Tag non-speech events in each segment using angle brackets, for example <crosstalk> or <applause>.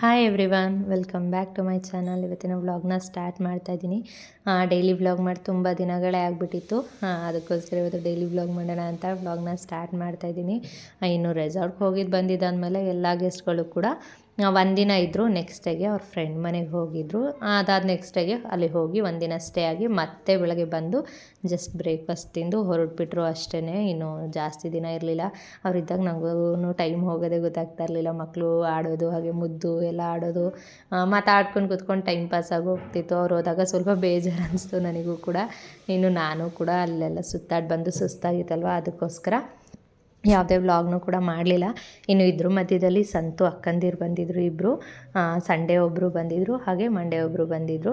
Hi everyone welcome back to my channel ಇವತ್ತಿನ ವ್ಲಾಗ್ನ start ಮಾಡ್ತಾ ಇದ್ದೀನಿ ಡೈಲಿ ವ್ಲಾಗ್ ಮಾಡಿ ತುಂಬ ದಿನಗಳೇ ಆಗಿಬಿಟ್ಟಿತ್ತು. ಅದಕ್ಕೋಸ್ಕರ ಇವತ್ತು ಡೈಲಿ ವ್ಲಾಗ್ ಮಾಡೋಣ ಅಂತ ವ್ಲಾಗ್ನ ಸ್ಟಾರ್ಟ್ ಮಾಡ್ತಾ ಇದ್ದೀನಿ ಇನ್ನು ರೆಸಾರ್ಟ್ಗೆ ಹೋಗಿದ್ದು ಬಂದಿದ್ದಾದಮೇಲೆ ಎಲ್ಲ ಗೆಸ್ಟ್ಗಳು ಕೂಡ ಒಂದಿನ ಇದ್ದರು ನೆಕ್ಸ್ಟ್ ಡೇಗೆ ಅವ್ರ ಫ್ರೆಂಡ್ ಮನೆಗೆ ಹೋಗಿದ್ದರು ಅದಾದ ನೆಕ್ಸ್ಟ್ ಡೇಗೆ ಅಲ್ಲಿ ಹೋಗಿ ಒಂದಿನ ಸ್ಟೇ ಆಗಿ ಮತ್ತೆ ಬೆಳಗ್ಗೆ ಬಂದು ಜಸ್ಟ್ ಬ್ರೇಕ್ಫಾಸ್ಟ್ ತಿಂದು ಹೊರಟ್ಬಿಟ್ರು ಅಷ್ಟೇ ಇನ್ನು ಜಾಸ್ತಿ ದಿನ ಇರಲಿಲ್ಲ. ಅವರಿದ್ದಾಗ ನನಗೂ ಟೈಮ್ ಹೋಗೋದೇ ಗೊತ್ತಾಗ್ತಾ ಇರಲಿಲ್ಲ. ಮಕ್ಕಳು ಆಡೋದು, ಹಾಗೆ ಮುದ್ದು ಎಲ್ಲ ಆಡೋದು. ಮಾತಾಡ್ಕೊಂಡು ಕೂತ್ಕೊಂಡು ಟೈಮ್ ಪಾಸ್ ಆಗಿ ಹೋಗ್ತಿತ್ತು. ಅವ್ರು ಹೋದಾಗ ಸ್ವಲ್ಪ ಬೇಜಾರು ಅನಿಸ್ತು ನನಗೂ ಕೂಡ. ಇನ್ನು ನಾನು ಕೂಡ ಅಲ್ಲೆಲ್ಲ ಸುತ್ತಾಡಿ ಬಂದು ಸುಸ್ತಾಗಿತ್ತಲ್ವ? ಅದಕ್ಕೋಸ್ಕರ ಯಾವುದೇ ವ್ಲಾಗ್ನೂ ಕೂಡ ಮಾಡಲಿಲ್ಲ. ಇನ್ನು ಇದ್ರ ಮಧ್ಯದಲ್ಲಿ ಸಂತು ಅಕ್ಕಂದಿರು ಬಂದಿದ್ದರು ಇಬ್ಬರು ಸಂಡೇ ಒಬ್ಬರು ಬಂದಿದ್ದರು ಹಾಗೆ ಮಂಡೇ ಒಬ್ಬರು ಬಂದಿದ್ದರು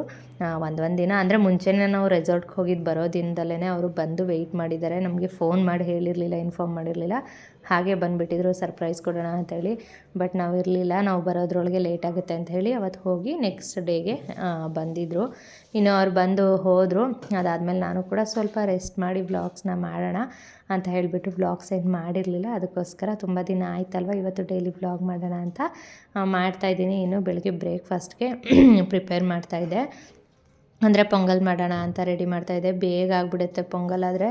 ಒಂದು ಒಂದು ದಿನ ಅಂದರೆ ಮುಂಚೆನೇ ನಾವು ರೆಸಾರ್ಟ್ಗೆ ಹೋಗಿದ್ದು ಬರೋ ದಿನದಲ್ಲೇ ಅವರು ಬಂದು ವೆಯ್ಟ್ ಮಾಡಿದ್ದಾರೆ. ನಮಗೆ ಫೋನ್ ಮಾಡಿ ಹೇಳಿರಲಿಲ್ಲ ಇನ್ಫಾರ್ಮ್ ಮಾಡಿರಲಿಲ್ಲ. ಹಾಗೆ ಬಂದುಬಿಟ್ಟಿದ್ರು, ಸರ್ಪ್ರೈಸ್ ಕೊಡೋಣ ಅಂತೇಳಿ ಬಟ್ ನಾವು ಇರಲಿಲ್ಲ, ನಾವು ಬರೋದ್ರೊಳಗೆ ಲೇಟ್ ಆಗುತ್ತೆ ಅಂತ ಹೇಳಿ ಅವತ್ತು ಹೋಗಿ ನೆಕ್ಸ್ಟ್ ಡೇಗೆ ಬಂದಿದ್ದರು ಇನ್ನು ಅವ್ರು ಬಂದು ಹೋದರು. ಅದಾದಮೇಲೆ ನಾನು ಕೂಡ ಸ್ವಲ್ಪ ರೆಸ್ಟ್ ಮಾಡಿ ವ್ಲಾಗ್ಸ್ನ ಮಾಡೋಣ ಅಂತ ಹೇಳಿಬಿಟ್ಟು ವ್ಲಾಗ್ಸ್ ಏನು ಮಾಡಿರಲಿಲ್ಲ. ಅದಕ್ಕೋಸ್ಕರ ತುಂಬ ದಿನ ಆಯ್ತಲ್ವ ಇವತ್ತು ಡೈಲಿ ವ್ಲಾಗ್ ಮಾಡೋಣ ಅಂತ ಮಾಡ್ತಾಯಿದ್ದೀನಿ ಇನ್ನು ಬೆಳಗ್ಗೆ ಬ್ರೇಕ್ಫಾಸ್ಟ್ಗೆ <clears throat> ಪ್ರಿಪೇರ್ ಮಾಡ್ತಾಯಿದ್ದೆ ಅಂದರೆ ಪೊಂಗಲ್ ಮಾಡೋಣ ಅಂತ ರೆಡಿ ಮಾಡ್ತಾಯಿದ್ದೆ ಬೇಗ ಆಗಿಬಿಡುತ್ತೆ ಪೊಂಗಲ್. ಆದರೆ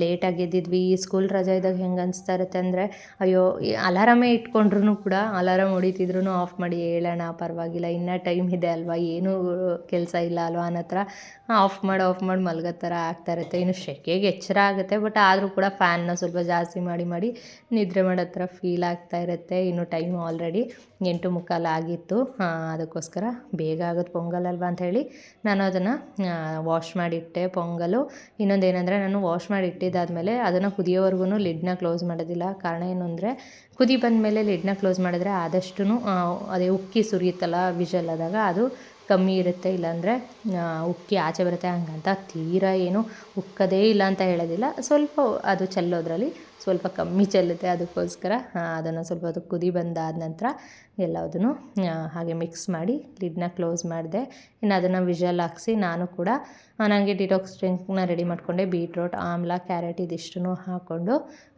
ಲೇಟಾಗಿ ಎದ್ದಿದ್ವಿ. ಸ್ಕೂಲ್ ರಜೆ ಇದ್ದಾಗ ಹೆಂಗೆ ಅನಿಸ್ತಾ ಇರುತ್ತೆ ಅಂದರೆ, ಅಯ್ಯೋ ಅಲಾರಾಮೇ ಇಟ್ಕೊಂಡ್ರು ಕೂಡ ಅಲಾರಾಮ್ ಹೊಡಿತಿದ್ರು ಆಫ್ ಮಾಡಿ ಹೇಳೋಣ, ಪರವಾಗಿಲ್ಲ. ಇನ್ನೂ ಟೈಮ್ ಇದೆ ಅಲ್ವಾ? ಏನೂ ಕೆಲಸ ಇಲ್ಲ ಅಲ್ವಾ ಅನ್ನೋ ಹತ್ರ ಆಫ್ ಮಾಡಿ ಆಫ್ ಮಾಡಿ ಮಲ್ಗೋ ಥರ ಆಗ್ತಾ ಇರುತ್ತೆ. ಇನ್ನು ಶೆಕೆಗೆ ಎಚ್ಚರ ಆಗುತ್ತೆ. ಬಟ್ ಆದರೂ ಕೂಡ ಫ್ಯಾನ್ನ ಸ್ವಲ್ಪ ಜಾಸ್ತಿ ಮಾಡಿ ಮಾಡಿ ನಿದ್ರೆ ಮಾಡೋ ಥರ ಫೀಲ್ ಆಗ್ತಾ ಇರುತ್ತೆ. ಇನ್ನು ಟೈಮ್ ಆಲ್ರೆಡಿ ಎಂಟು ಮುಕ್ಕಾಲು ಆಗಿತ್ತು. ಅದಕ್ಕೋಸ್ಕರ ಬೇಗ ಆಗುತ್ತೆ ಪೊಂಗಲ್ ಅಲ್ವಾ ಹೇಳಿ ನಾನು ಅದನ್ನು ವಾಶ್ ಮಾಡಿಟ್ಟೆ ಪೊಂಗಲು. ಇನ್ನೊಂದು ಏನಂದರೆ ನಾನು ವಾಶ್ ಮಾಡಿ ಇಟ್ಟಿದ್ದಾದಮೇಲೆ ಅದನ್ನು ಕುದಿಯೋವರೆಗೂ ಲಿಡ್ನ ಕ್ಲೋಸ್ ಮಾಡೋದಿಲ್ಲ. ಕಾರಣ ಏನು ಅಂದರೆ ಕುದಿ ಬಂದಮೇಲೆ ಲಿಡ್ನ ಕ್ಲೋಸ್ ಮಾಡಿದ್ರೆ ಆದಷ್ಟು ಅದೇ ಉಕ್ಕಿ ಸುರಿಯುತ್ತಲ್ಲ ವಿಷಲ್ ಆದಾಗ ಅದು ಕಮ್ಮಿ ಇರುತ್ತೆ. ಇಲ್ಲಾಂದರೆ ಉಕ್ಕಿ ಆಚೆ ಬರುತ್ತೆ ಹಂಗಂತ ತೀರಾ ಏನು ಉಕ್ಕದೇ ಇಲ್ಲ ಅಂತ ಹೇಳೋದಿಲ್ಲ. ಸ್ವಲ್ಪ ಅದು ಚೆಲ್ಲೋದ್ರಲ್ಲಿ ಸ್ವಲ್ಪ ಕಮ್ಮಿ ಚೆಲ್ಲುತ್ತೆ ಅದಕ್ಕೋಸ್ಕರ ಅದನ್ನು ಸ್ವಲ್ಪ ಅದು ಕುದಿ ಬಂದಾದ ನಂತರ ಎಲ್ಲದನ್ನು ಹಾಗೆ ಮಿಕ್ಸ್ ಮಾಡಿ ಲಿಡ್ನ ಕ್ಲೋಸ್ ಮಾಡಿದೆ. ಇನ್ನು ಅದನ್ನು ವಿಷಲ್ ಹಾಕ್ಸಿ ನಾನು ಕೂಡ ನನಗೆ ಡಿಟಾಕ್ಸ್ ಡ್ರಿಂಕ್ನ ರೆಡಿ ಮಾಡಿಕೊಂಡೆ. ಬೀಟ್ರೋಟ್ ಆಮ್ಲ ಕ್ಯಾರೆಟ್ ಇದಿಷ್ಟನ್ನು ಹಾಕ್ಕೊಂಡು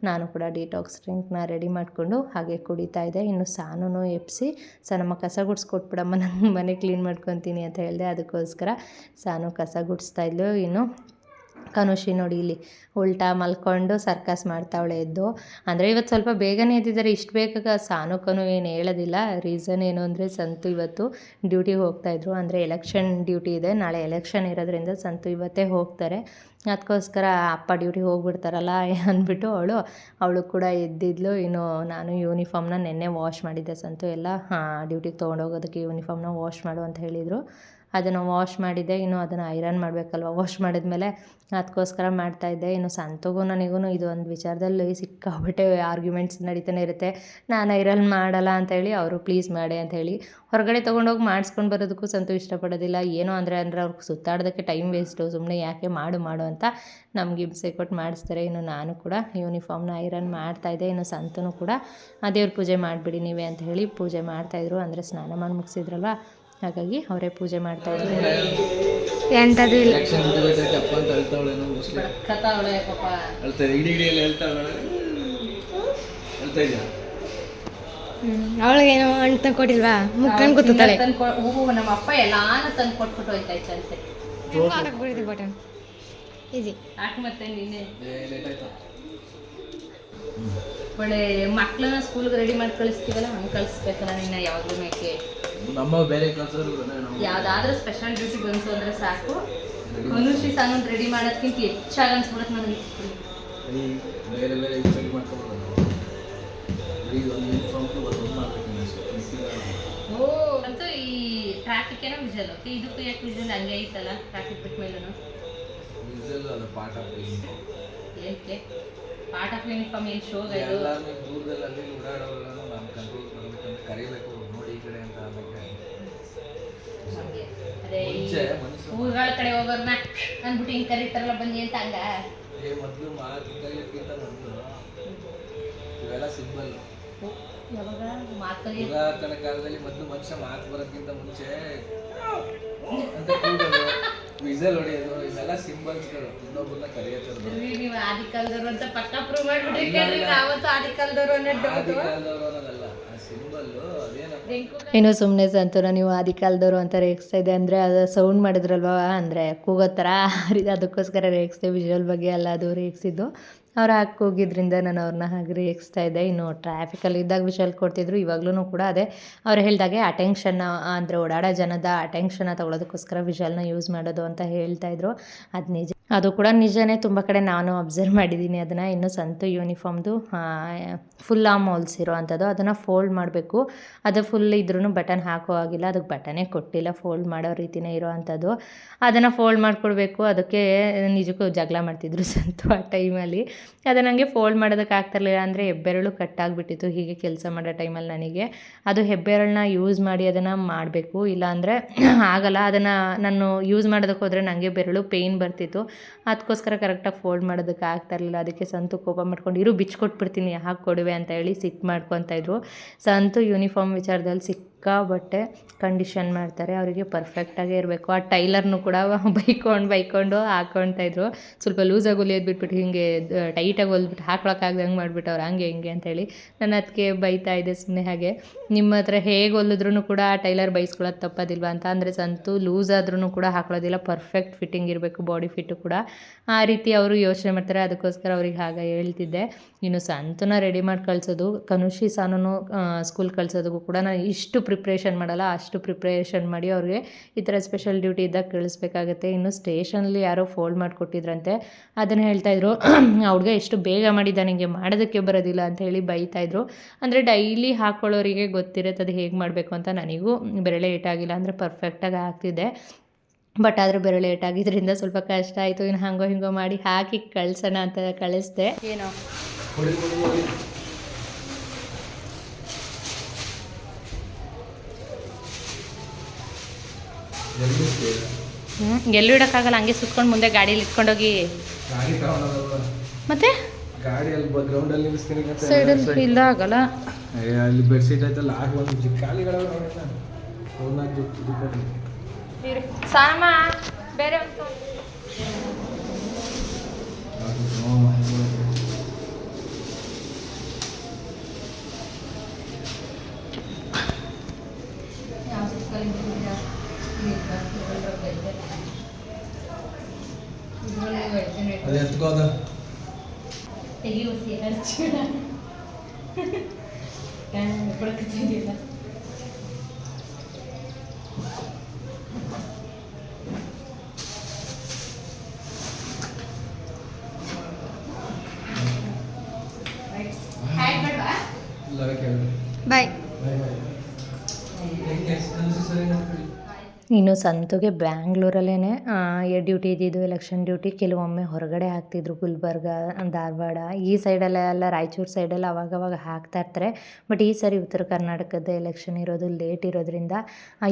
ನಾನು ಕೂಡ ಡಿಟಾಕ್ಸ್ ಡ್ರಿಂಕ್ನ ರೆಡಿ ಮಾಡಿಕೊಂಡು ಹಾಗೆ ಕುಡಿತಾ ಇದ್ದೆ. ಇನ್ನು ಸಾನು ಎಪ್ಸಿ ಸೊ ನಮ್ಮ ಕಸ ಗುಡ್ಸ್ಕೊಟ್ಬಿಡಮ್ಮ, ನಾನು ಮನೆ ಕ್ಲೀನ್ ಮಾಡ್ಕೊತೀನಿ ಅಂತ ಹೇಳಿದೆ. ಅದಕ್ಕೋಸ್ಕರ ಸಾನು ಕಸ ಗುಡಿಸ್ತಾ ಇದ್ಲು. ಇನ್ನು ಕನುಷಿ ನೋಡಿ ಇಲ್ಲಿ ಉಲ್ಟಾ ಮಲ್ಕೊಂಡು ಸರ್ಕಸ್ ಮಾಡ್ತಾವಳೆ ಎದ್ದು. ಅಂದರೆ ಇವತ್ತು ಸ್ವಲ್ಪ ಬೇಗನೆ ಎದ್ದಿದ್ದಾರೆ. ಇಷ್ಟು ಬೇಗ ಸಾನುಕನು ಏನು ಹೇಳೋದಿಲ್ಲ. ರೀಸನ್ ಏನು ಅಂದರೆ ಸಂತು ಇವತ್ತು ಡ್ಯೂಟಿಗೆ ಹೋಗ್ತಾಯಿದ್ರು ಅಂದರೆ ಎಲೆಕ್ಷನ್ ಡ್ಯೂಟಿ ಇದೆ. ನಾಳೆ ಎಲೆಕ್ಷನ್ ಇರೋದ್ರಿಂದ ಸಂತು ಇವತ್ತೇ ಹೋಗ್ತಾರೆ. ಅದಕ್ಕೋಸ್ಕರ ಅಪ್ಪ ಡ್ಯೂಟಿಗೆ ಹೋಗ್ಬಿಡ್ತಾರಲ್ಲ ಅಂದ್ಬಿಟ್ಟು ಅವಳು ಅವಳು ಕೂಡ ಎದ್ದಿದ್ಲು. ಇನ್ನು ನಾನು ಯೂನಿಫಾರ್ಮ್ನ ನೆನ್ನೆ ವಾಶ್ ಮಾಡಿದ್ದೆ ಸಂತು ಎಲ್ಲ. ಡ್ಯೂಟಿಗೆ ತೊಗೊಂಡೋಗೋದಕ್ಕೆ ಯೂನಿಫಾರ್ಮ್ನ ವಾಶ್ ಮಾಡು ಅಂತ ಹೇಳಿದರು. ಅದನ್ನು ವಾಶ್ ಮಾಡಿದ್ದೆ, ಇನ್ನು ಅದನ್ನು ಐರನ್ ಮಾಡಬೇಕಲ್ವ? ವಾಶ್ ಮಾಡಿದ್ಮೇಲೆ ಅದಕ್ಕೋಸ್ಕರ ಮಾಡ್ತಾಯಿದ್ದೆ ಇನ್ನು ಸಂತಗೂ ನನಗೂ ಇದು ಒಂದು ವಿಚಾರದಲ್ಲಿ ಸಿಕ್ಕಾಬಿಟ್ಟೆ ಆರ್ಗ್ಯುಮೆಂಟ್ಸ್ ನಡೀತಾನೆ ಇರುತ್ತೆ. ನಾನು ಐರನ್ ಮಾಡಲ್ಲ ಅಂತೇಳಿ ಅವರು ಪ್ಲೀಸ್ ಮಾಡಿ ಅಂತ ಹೇಳಿ ಹೊರಗಡೆ ತೊಗೊಂಡೋಗಿ ಮಾಡಿಸ್ಕೊಂಡು ಬರೋದಕ್ಕೂ ಸಂತು ಇಷ್ಟಪಡೋದಿಲ್ಲ. ಏನೋ ಅಂದರೆ ಅಂದರೆ ಅವ್ರಿಗೆ ಸುತ್ತಾಡೋದಕ್ಕೆ ಟೈಮ್ ವೇಸ್ಟು ಸುಮ್ಮನೆ ಯಾಕೆ ಮಾಡು ಮಾಡು ಅಂತ ನಮ್ಗೆ ಹಿಂಸೆ ಕೊಟ್ಟು ಮಾಡಿಸ್ತಾರೆ. ಇನ್ನು ನಾನು ಕೂಡ ಯೂನಿಫಾರ್ಮ್ನ ಐರನ್ ಮಾಡ್ತಾಯಿದ್ದೆ ಇನ್ನು ಸಂತನು ಕೂಡ ದೇವ್ರ ಪೂಜೆ ಮಾಡಿಬಿಡಿ ನೀವೇ ಅಂತ ಹೇಳಿ ಪೂಜೆ ಮಾಡ್ತಾಯಿದ್ರು ಅಂದರೆ ಸ್ನಾನ ಮಾಡಿ ಮುಗಿಸಿದ್ರಲ್ವ? ಹಾಗಾಗಿ ಅವರೇ ಪೂಜೆ ಮಾಡ್ತಾ ಇದ್ರು ಎಂಥದ್ದು ಇಲ್ಲ. ಅವಳಿಗೇನೋ ಹಣ್ಣು ತಂದು ಕೊಟ್ಟಿಲ್ವಾ ಮುಕ್ಕನ್ ಕೂತಾಳೆ ನಮ್ಮ ಅಪ್ಪ ಎಲ್ಲಾನು ತಂದು ಕೊಟ್ಬಿಟ್ಟು ಹೋಯ್ತಾಯ್ತಂತೆ ಬಟನ್ ಈಸಿ ಯಾಕೆ ಮತ್ತೆ ನೀನೆ. ಒಳ್ಳೆ ಮಕ್ಳನ್ನ ಸ್ಕೂಲ್ಗೆ ರೆಡಿ ಮಾಡಿ ಕಳಿಸ್ತೀವಲ್ಲ ಹಂಗೆ ಕಳಿಸ್ಬೇಕಲ್ಲ ನಿನ್ನ ಯಾವಾಗಲೂ ಮೇಕೆ? ನಮ್ಮ ಬೇರೆ ಕಲ್ಸೋರು ನಾವು ಯಾವ್ದಾದ್ರೂ ಸ್ಪೆಷಲ್ ಡ್ಯೂಟಿ ಬಂತು ಅಂದ್ರೆ ಸಾಕು. ಮನುಷ್ಯ ಸಾಂಗ್ ರೆಡಿ ಮಾಡೋದಕ್ಕಿಂತ ಹೆಚ್ಚಾಗಿ ಅನ್ಸ್ಬಿಡುತ್ತೆ ನನಗೆ ಬೇರೆ ಬೇರೆ ಯೂಸಲ್ಲಿ ಮಾಡ್ಕೊಬೋದು ಓ ಅಂತೂ ಈ ಟ್ರಾಫಿಕ್ ಏನೋ ವಿಜಲ್ ಓಕೆ ಇದಕ್ಕೂ ಯಾಕೆ ವಿಜಲ್ ಹಂಗೆ ಐತಲ್ಲ ಟ್ರಾಫಿಕ್ ಬಿಟ್ಟ ಮೇಲೂ ವಿಜಲ್ ಅದು part of part of uniform ಏನು ನೀವು ದೂರದಲ್ಲಿ ಅಲ್ಲಿ ನಮ್ಮ ಕಂಟ್ರೋಲ್ ಕರಿಬೇಕು. ಈ ಕಡೆ ಅಂತ ಅನ್ನಕ್ಕೆ. ಅದೇ ಈ ಮುಂಚೆ ಮನುಷ್ಯರು ಊರುಗಳ ಕಡೆ ಹೋಗೋರ್ನ ಅಂದ್ಬಿಟ್ಟು ಹಿಂಗೆ ಕರೀತಾರಲ್ಲ ಬನ್ನಿ ಅಂತ ಹಂಗ ಏ ಮೊದಲು ಮಾತು ಕಲಿಯೋಕ್ಕಿಂತ ಮೊದಲು. ಇವೆಲ್ಲ ಸಿಂಬಲ್ ಯಾವಾಗ? ಪುರಾತನ ಕಾಲದಲ್ಲಿ ಮೊದಲು ಮನುಷ್ಯ ಮಾತು ಬರೋಕ್ಕಿಂತ ಮುಂಚೆ ಅಂತ ಕೂಗೋದು ವಿಸಲ್ ಹೊಡೆಯೋದು ಇವೆಲ್ಲ ಸಿಂಬಲ್ಸ್ಗಳು ಇನ್ನೊಬ್ಬರನ್ನ ಕರೆಯೋದು. ನೀವು ಅಂತ ಪಕ್ಕ ಪ್ರೂವ್ ಮಾಡ್ಬಿಟ್ರಿ ಕೇಳ್ರಿ ನಾವತ್ತು ಆದಿ ಕಾಲದವ್ರು ಅನ್ನೋ ಆದಿ ಡೌಟು ಕಾಲದವರು ಅನ್ನೋದಲ್ಲ. ಇನ್ನು ಸುಮ್ಮನೆ ಸಂತೂರ ನೀವು ಆದಿ ಕಾಲದವರು ಅಂತ ರೇಗಿಸ್ತಾ ಇದೆ ಅಂದರೆ ಅದು ಸೌಂಡ್ ಮಾಡಿದ್ರಲ್ವ? ಅಂದರೆ ಕೂಗೋ ಥರ ಅದಕ್ಕೋಸ್ಕರ ರೇಗಿಸ್ದೆ ವಿಜುವಲ್ ಬಗ್ಗೆ ಎಲ್ಲ ಅದು ರೇಗಿಸಿದ್ದು ಅವ್ರು ಹಾಕಿ ಕೂಗಿದ್ರಿಂದ ನಾನು ಅವ್ರನ್ನ ಹಾಗೆ ರೇಗಿಸ್ತಾ ಇದ್ದೆ. ಇನ್ನು ಟ್ರಾಫಿಕಲ್ಲಿ ಇದ್ದಾಗ ವಿಷಲ್ ಕೊಡ್ತಿದ್ರು ಇವಾಗಲೂ ಕೂಡ ಅದೇ. ಅವ್ರು ಹೇಳಿದಾಗೆ ಅಟೆನ್ಷನ್ನ ಅಂದರೆ ಓಡಾಡೋ ಜನದ ಅಟೆನ್ಷನ್ನ ತೊಗೊಳೋದಕ್ಕೋಸ್ಕರ ವಿಷಲ್ನ ಯೂಸ್ ಮಾಡೋದು ಅಂತ ಹೇಳ್ತಾಯಿದ್ರು ಅದು ನಿಜ. ಅದು ಕೂಡ ನಿಜನೇ ತುಂಬ ಕಡೆ ನಾನು ಅಬ್ಸರ್ವ್ ಮಾಡಿದ್ದೀನಿ. ಅದನ್ನು ಇನ್ನು ಸಂತು ಯೂನಿಫಾರ್ಮ್ದು ಫುಲ್ ಆಮ್ ಹೊಲ್ಸಿರೋ ಅಂಥದ್ದು ಅದನ್ನು ಫೋಲ್ಡ್ ಮಾಡಬೇಕು. ಅದು ಫುಲ್ ಇದ್ರೂ ಬಟನ್ ಹಾಕೋ ಆಗಿಲ್ಲ ಅದಕ್ಕೆ ಬಟನೇ ಕೊಟ್ಟಿಲ್ಲ. ಫೋಲ್ಡ್ ಮಾಡೋ ರೀತಿನೇ ಇರೋ ಅಂಥದ್ದು ಅದನ್ನು ಫೋಲ್ಡ್ ಮಾಡಿಕೊಡ್ಬೇಕು. ಅದಕ್ಕೆ ನಿಜಕ್ಕೂ ಜಗಳ ಮಾಡ್ತಿದ್ರು ಸಂತು ಆ ಟೈಮಲ್ಲಿ ಅದು ನನಗೆ ಫೋಲ್ಡ್ ಮಾಡೋದಕ್ಕೆ ಆಗ್ತಿರ್ಲಿಲ್ಲ ಅಂದರೆ ಹೆಬ್ಬೆರಳು ಕಟ್ಟಾಗ್ಬಿಟ್ಟಿತ್ತು ಹೀಗೆ ಕೆಲಸ ಮಾಡೋ ಟೈಮಲ್ಲಿ ನನಗೆ. ಅದು ಹೆಬ್ಬೆರಳನ್ನ ಯೂಸ್ ಮಾಡಿ ಅದನ್ನು ಮಾಡಬೇಕು. ಇಲ್ಲಾಂದರೆ <clears throat> ಆಗಲ್ಲ. ಅದನ್ನು ನಾನು ಯೂಸ್ ಮಾಡೋದಕ್ಕೆ ಹೋದರೆ ನನಗೆ ಬೆರಳು ಪೇಯ್ನ್ ಬರ್ತಿತ್ತು. ಅದಕ್ಕೋಸ್ಕರ ಕರೆಕ್ಟಾಗಿ ಫೋಲ್ಡ್ ಮಾಡೋದಕ್ಕೆ ಆಗ್ತಾ ಇರಲಿಲ್ಲ. ಅದಕ್ಕೆ ಸಂತು ಕೋಪ ಮಾಡ್ಕೊಂಡು, ಇರು, ಬಿಚ್ಕೊಟ್ಬಿಡ್ತೀನಿ ಹಾಕಿ ಕೊಡುವೆ ಅಂತ ಹೇಳಿ ಸಿಕ್ ಮಾಡ್ಕೊತಾ ಇದ್ರು. ಸಂತು ಯೂನಿಫಾರ್ಮ್ ವಿಚಾರದಲ್ಲಿ ಸಿಕ್ಕಾಬಟ್ಟೆ ಕಂಡೀಷನ್ ಮಾಡ್ತಾರೆ. ಅವರಿಗೆ ಪರ್ಫೆಕ್ಟಾಗೇ ಇರಬೇಕು. ಆ ಟೈಲರ್ನು ಕೂಡ <laughs> ಬೈಕೊಂಡು ಬೈಕೊಂಡು ಹಾಕ್ಕೊಳ್ತಾ ಇದ್ರು. ಸ್ವಲ್ಪ ಲೂಸಾಗಿ ಹೊಲಿಯೋದು ಬಿಟ್ಬಿಟ್ಟು ಹಿಂಗೆ ಟೈಟಾಗಿ ಹೊಲಿದ್ಬಿಟ್ಟು ಹಾಕೊಳಕ್ಕಾಗ್ದಂಗೆ ಮಾಡಿಬಿಟ್ಟವ್ರು. ಹಂಗೆ, ಹಿಂಗೆ ಅಂತೇಳಿ ನಾನು ಅದಕ್ಕೆ ಬೈತಾ ಇದ್ದೆ ಸುಮ್ಮನೆ ಹಾಗೆ. ನಿಮ್ಮ ಹತ್ರ ಹೇಗೆ ಹೊಲಿದ್ರು ಕೂಡ ಆ ಟೈಲರ್ ಬೈಸ್ಕೊಳ್ಳೋದು ತಪ್ಪೋದಿಲ್ವ ಅಂತ. ಅಂದರೆ ಸಂತು ಲೂಸ್ ಆದ್ರೂ ಕೂಡ ಹಾಕೊಳ್ಳೋದಿಲ್ಲ ಪರ್ಫೆಕ್ಟ್ ಫಿಟ್ಟಿಂಗ್ ಇರಬೇಕು ಬಾಡಿ ಫಿಟ್ಟು ಕೂಡ. ಆ ರೀತಿ ಅವರು ಯೋಚನೆ ಮಾಡ್ತಾರೆ. ಅದಕ್ಕೋಸ್ಕರ ಅವ್ರಿಗೆ ಹಾಗೆ ಹೇಳ್ತಿದ್ದೆ. ಇನ್ನು ಸಂತನ ರೆಡಿ ಮಾಡಿ ಕಳಿಸೋದು ಕನುಷಿ ಸಾನು ಸ್ಕೂಲ್ ಕಳಿಸೋದಕ್ಕೂ ಕೂಡ ನಾನು ಇಷ್ಟು ಪ್ರಿಪ್ರೇಷನ್ ಮಾಡಲ್ಲ ಅಷ್ಟು ಪ್ರಿಪ್ರೇಷನ್ ಮಾಡಿ ಅವ್ರಿಗೆ ಈ ಥರ ಸ್ಪೆಷಲ್ ಡ್ಯೂಟಿ ಇದ್ದಾಗ ಕಳಿಸ್ಬೇಕಾಗತ್ತೆ. ಇನ್ನು ಸ್ಟೇಷನಲ್ಲಿ ಯಾರೋ ಫೋಲ್ಡ್ ಮಾಡಿಕೊಟ್ಟಿದ್ರಂತೆ ಅದನ್ನು ಹೇಳ್ತಾಯಿದ್ರು ಅವ್ರಿಗೆ ಹುಡುಗ ಎಷ್ಟು ಬೇಗ ಮಾಡಿದ್ದ ನನಗೆ ಮಾಡೋದಕ್ಕೆ ಬರೋದಿಲ್ಲ ಅಂತ ಹೇಳಿ ಬೈತಾಯಿದ್ರು ಅಂದರೆ ಡೈಲಿ ಹಾಕ್ಕೊಳ್ಳೋರಿಗೆ ಗೊತ್ತಿರುತ್ತೆ ಅದು ಹೇಗೆ ಮಾಡಬೇಕು ಅಂತ. ನನಗೂ ಬೆರಳೆ ಏಟಾಗಿಲ್ಲ ಅಂದರೆ ಪರ್ಫೆಕ್ಟಾಗಿ ಆಗ್ತಿದೆ. ಬಟ್ ಆದರೂ ಬೆರಳು ಏಟಾಗಿದ್ದರಿಂದ ಸ್ವಲ್ಪ ಕಷ್ಟ ಆಯಿತು. ಇನ್ನು ಹಂಗೋ ಹಿಂಗೋ ಮಾಡಿ ಹಾಕಿ ಕಳ್ಸೋಣ ಅಂತ ಕಳಿಸ್ದೆ. ಏನೋ ಹೊಡಿ ಹೊಡಿ ಹೊಡಿ ಎಲ್ಲಿ ಸೇರಿ? ಹ್ಞೂ ಎಲ್ಲೂ ಇಡೋಕ್ಕಾಗಲ್ಲ ಹಂಗೆ ಸುತ್ಕೊಂಡು ಮುಂದೆ ಗಾಡಿಲಿ ಇಟ್ಕೊಂಡೋಗಿ. ಮತ್ತೆ? ಗಾಡಿಯಲ್ಲಿ ಗ್ರೌಂಡಲ್ಲಿ ನಿಲ್ಲಿಸ್ತೀನಿ ಮತ್ತೆ ಸೈಡಲ್ಲಿ ಇಲ್ಲ ಆಗಲ್ಲ. ಅಲ್ಲಿ ಆಗ ಒಂದು ನೋಡಿಲ್ಲ ಅವ್ರನ್ನ ದುಡ್ಡು ಕೊಡಿ ಸಾಮ ಬೇರೆ ಅದು ಎತ್ಕೋದ ಇಲ್ಲ exactly ಇನ್ನು ಸಂತುಗೆ ಬ್ಯಾಂಗ್ಳೂರಲ್ಲೇ ಡ್ಯೂಟಿ ಇದ್ದಿದ್ದು ಎಲೆಕ್ಷನ್ ಡ್ಯೂಟಿ ಕೆಲವೊಮ್ಮೆ ಹೊರಗಡೆ ಹಾಕ್ತಿದ್ರು ಗುಲ್ಬರ್ಗ, ಧಾರವಾಡ, ಈ ಸೈಡಲ್ಲೆಲ್ಲ ರಾಯಚೂರು ಸೈಡೆಲ್ಲ ಅವಾಗವಾಗ ಹಾಕ್ತಾ ಇರ್ತಾರೆ. ಬಟ್ ಈ ಸರಿ ಉತ್ತರ ಕರ್ನಾಟಕದ ಎಲೆಕ್ಷನ್ ಇರೋದು ಲೇಟ್ ಇರೋದ್ರಿಂದ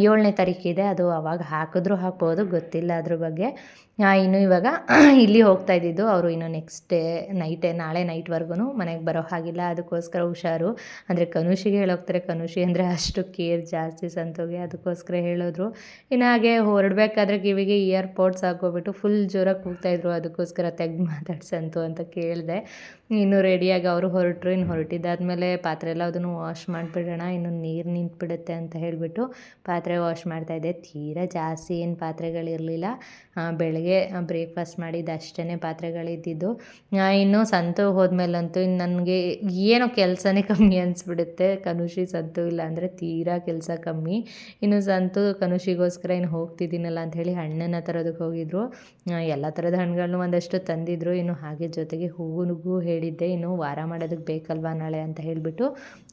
ಏಳನೇ ತಾರೀಕಿದೆ ಅದು ಅವಾಗ ಹಾಕಿದ್ರು ಹಾಕ್ಬೋದು, ಗೊತ್ತಿಲ್ಲ ಅದ್ರ ಬಗ್ಗೆ. ಇನ್ನು ಇವಾಗ <clears throat> ಇಲ್ಲಿ ಹೋಗ್ತಾ ಇದ್ದಿದ್ದು ಅವರು ಇನ್ನು ನೆಕ್ಸ್ಟ್ ಡೇ ನೈಟೇ ನಾಳೆ ನೈಟ್ವರೆಗೂ ಮನೆಗೆ ಬರೋ ಹಾಗಿಲ್ಲ, ಅದಕ್ಕೋಸ್ಕರ ಹುಷಾರು. ಅಂದರೆ ಕನುಷಿಗೆ ಹೇಳೋಗ್ತಾರೆ ಕನುಷಿ ಅಂದರೆ ಅಷ್ಟು ಕೇರ್ ಜಾಸ್ತಿ ಸಂತೋಗೆ, ಅದಕ್ಕೋಸ್ಕರ ಹೇಳಿದ್ರು. ಇನ್ನು ಹಾಗೆ ಹೊರಡ್ಬೇಕಾದ್ರೆ ಕಿವಿಗೆ ಇಯರ್ ಪೋಡ್ಸ್ ಹಾಕೋಬಿಟ್ಟು ಫುಲ್ ಜೋರಾಗಿ ಕೂಗ್ತಾಯಿದ್ರು ಅದಕ್ಕೋಸ್ಕರ ತೆಗ್ದು ಮಾತಾಡ್ಸಂತು ಅಂತ ಕೇಳಿದೆ. ಇನ್ನು ರೆಡಿಯಾಗಿ ಅವರು ಹೊರಟರು, ಇನ್ನು ಹೊರಟಿದ್ದಾದ್ಮೇಲೆ ಪಾತ್ರೆ ಎಲ್ಲ ಅದನ್ನು ವಾಶ್ ಮಾಡಿಬಿಡೋಣ, ಇನ್ನು ನೀರು ನಿಂತ್ಬಿಡುತ್ತೆ ಅಂತ ಹೇಳಿಬಿಟ್ಟು ಪಾತ್ರೆ ವಾಶ್ ಮಾಡ್ತಾಯಿದ್ದೆ ತೀರಾ ಜಾಸ್ತಿ ಏನು ಪಾತ್ರೆಗಳಿರಲಿಲ್ಲ. ಬೆಳಗ್ಗೆ ಬ್ರೇಕ್ಫಾಸ್ಟ್ ಮಾಡಿದ್ದು ಅಷ್ಟೇ ಪಾತ್ರೆಗಳಿದ್ದಿದ್ದು. ಇನ್ನು ಸಂತು ಹೋದ್ಮೇಲಂತೂ ಇನ್ನು ನನಗೆ ಏನೋ ಕೆಲಸನೇ ಕಮ್ಮಿ ಅನಿಸ್ಬಿಡುತ್ತೆ. ಕನುಷಿ ಸಂತು ಇಲ್ಲ ಅಂದರೆ ತೀರಾ ಕೆಲಸ ಕಮ್ಮಿ. ಇನ್ನು ಸಂತು ಕನುಷಿಗೋಸ್ಕರ ಇನ್ನು ಹೋಗ್ತಿದ್ದೀನಲ್ಲ ಅಂಥೇಳಿ ಹಣ್ಣನ್ನು ತರೋದಕ್ಕೆ ಹೋಗಿದ್ರು. ಆ, ಎಲ್ಲ ಥರದ ಹಣ್ಣುಗಳನ್ನು ಒಂದಷ್ಟು ತಂದಿದ್ರು. ಇನ್ನು ಹಾಗೆ ಜೊತೆಗೆ ಹೂವಿಗೂ ಹೇಳಿದ್ದೆ. ಇನ್ನು ವಾರ ಮಾಡೋದಕ್ಕೆ ಬೇಕಲ್ವಾ ನಾಳೆ ಅಂತ ಹೇಳಿಬಿಟ್ಟು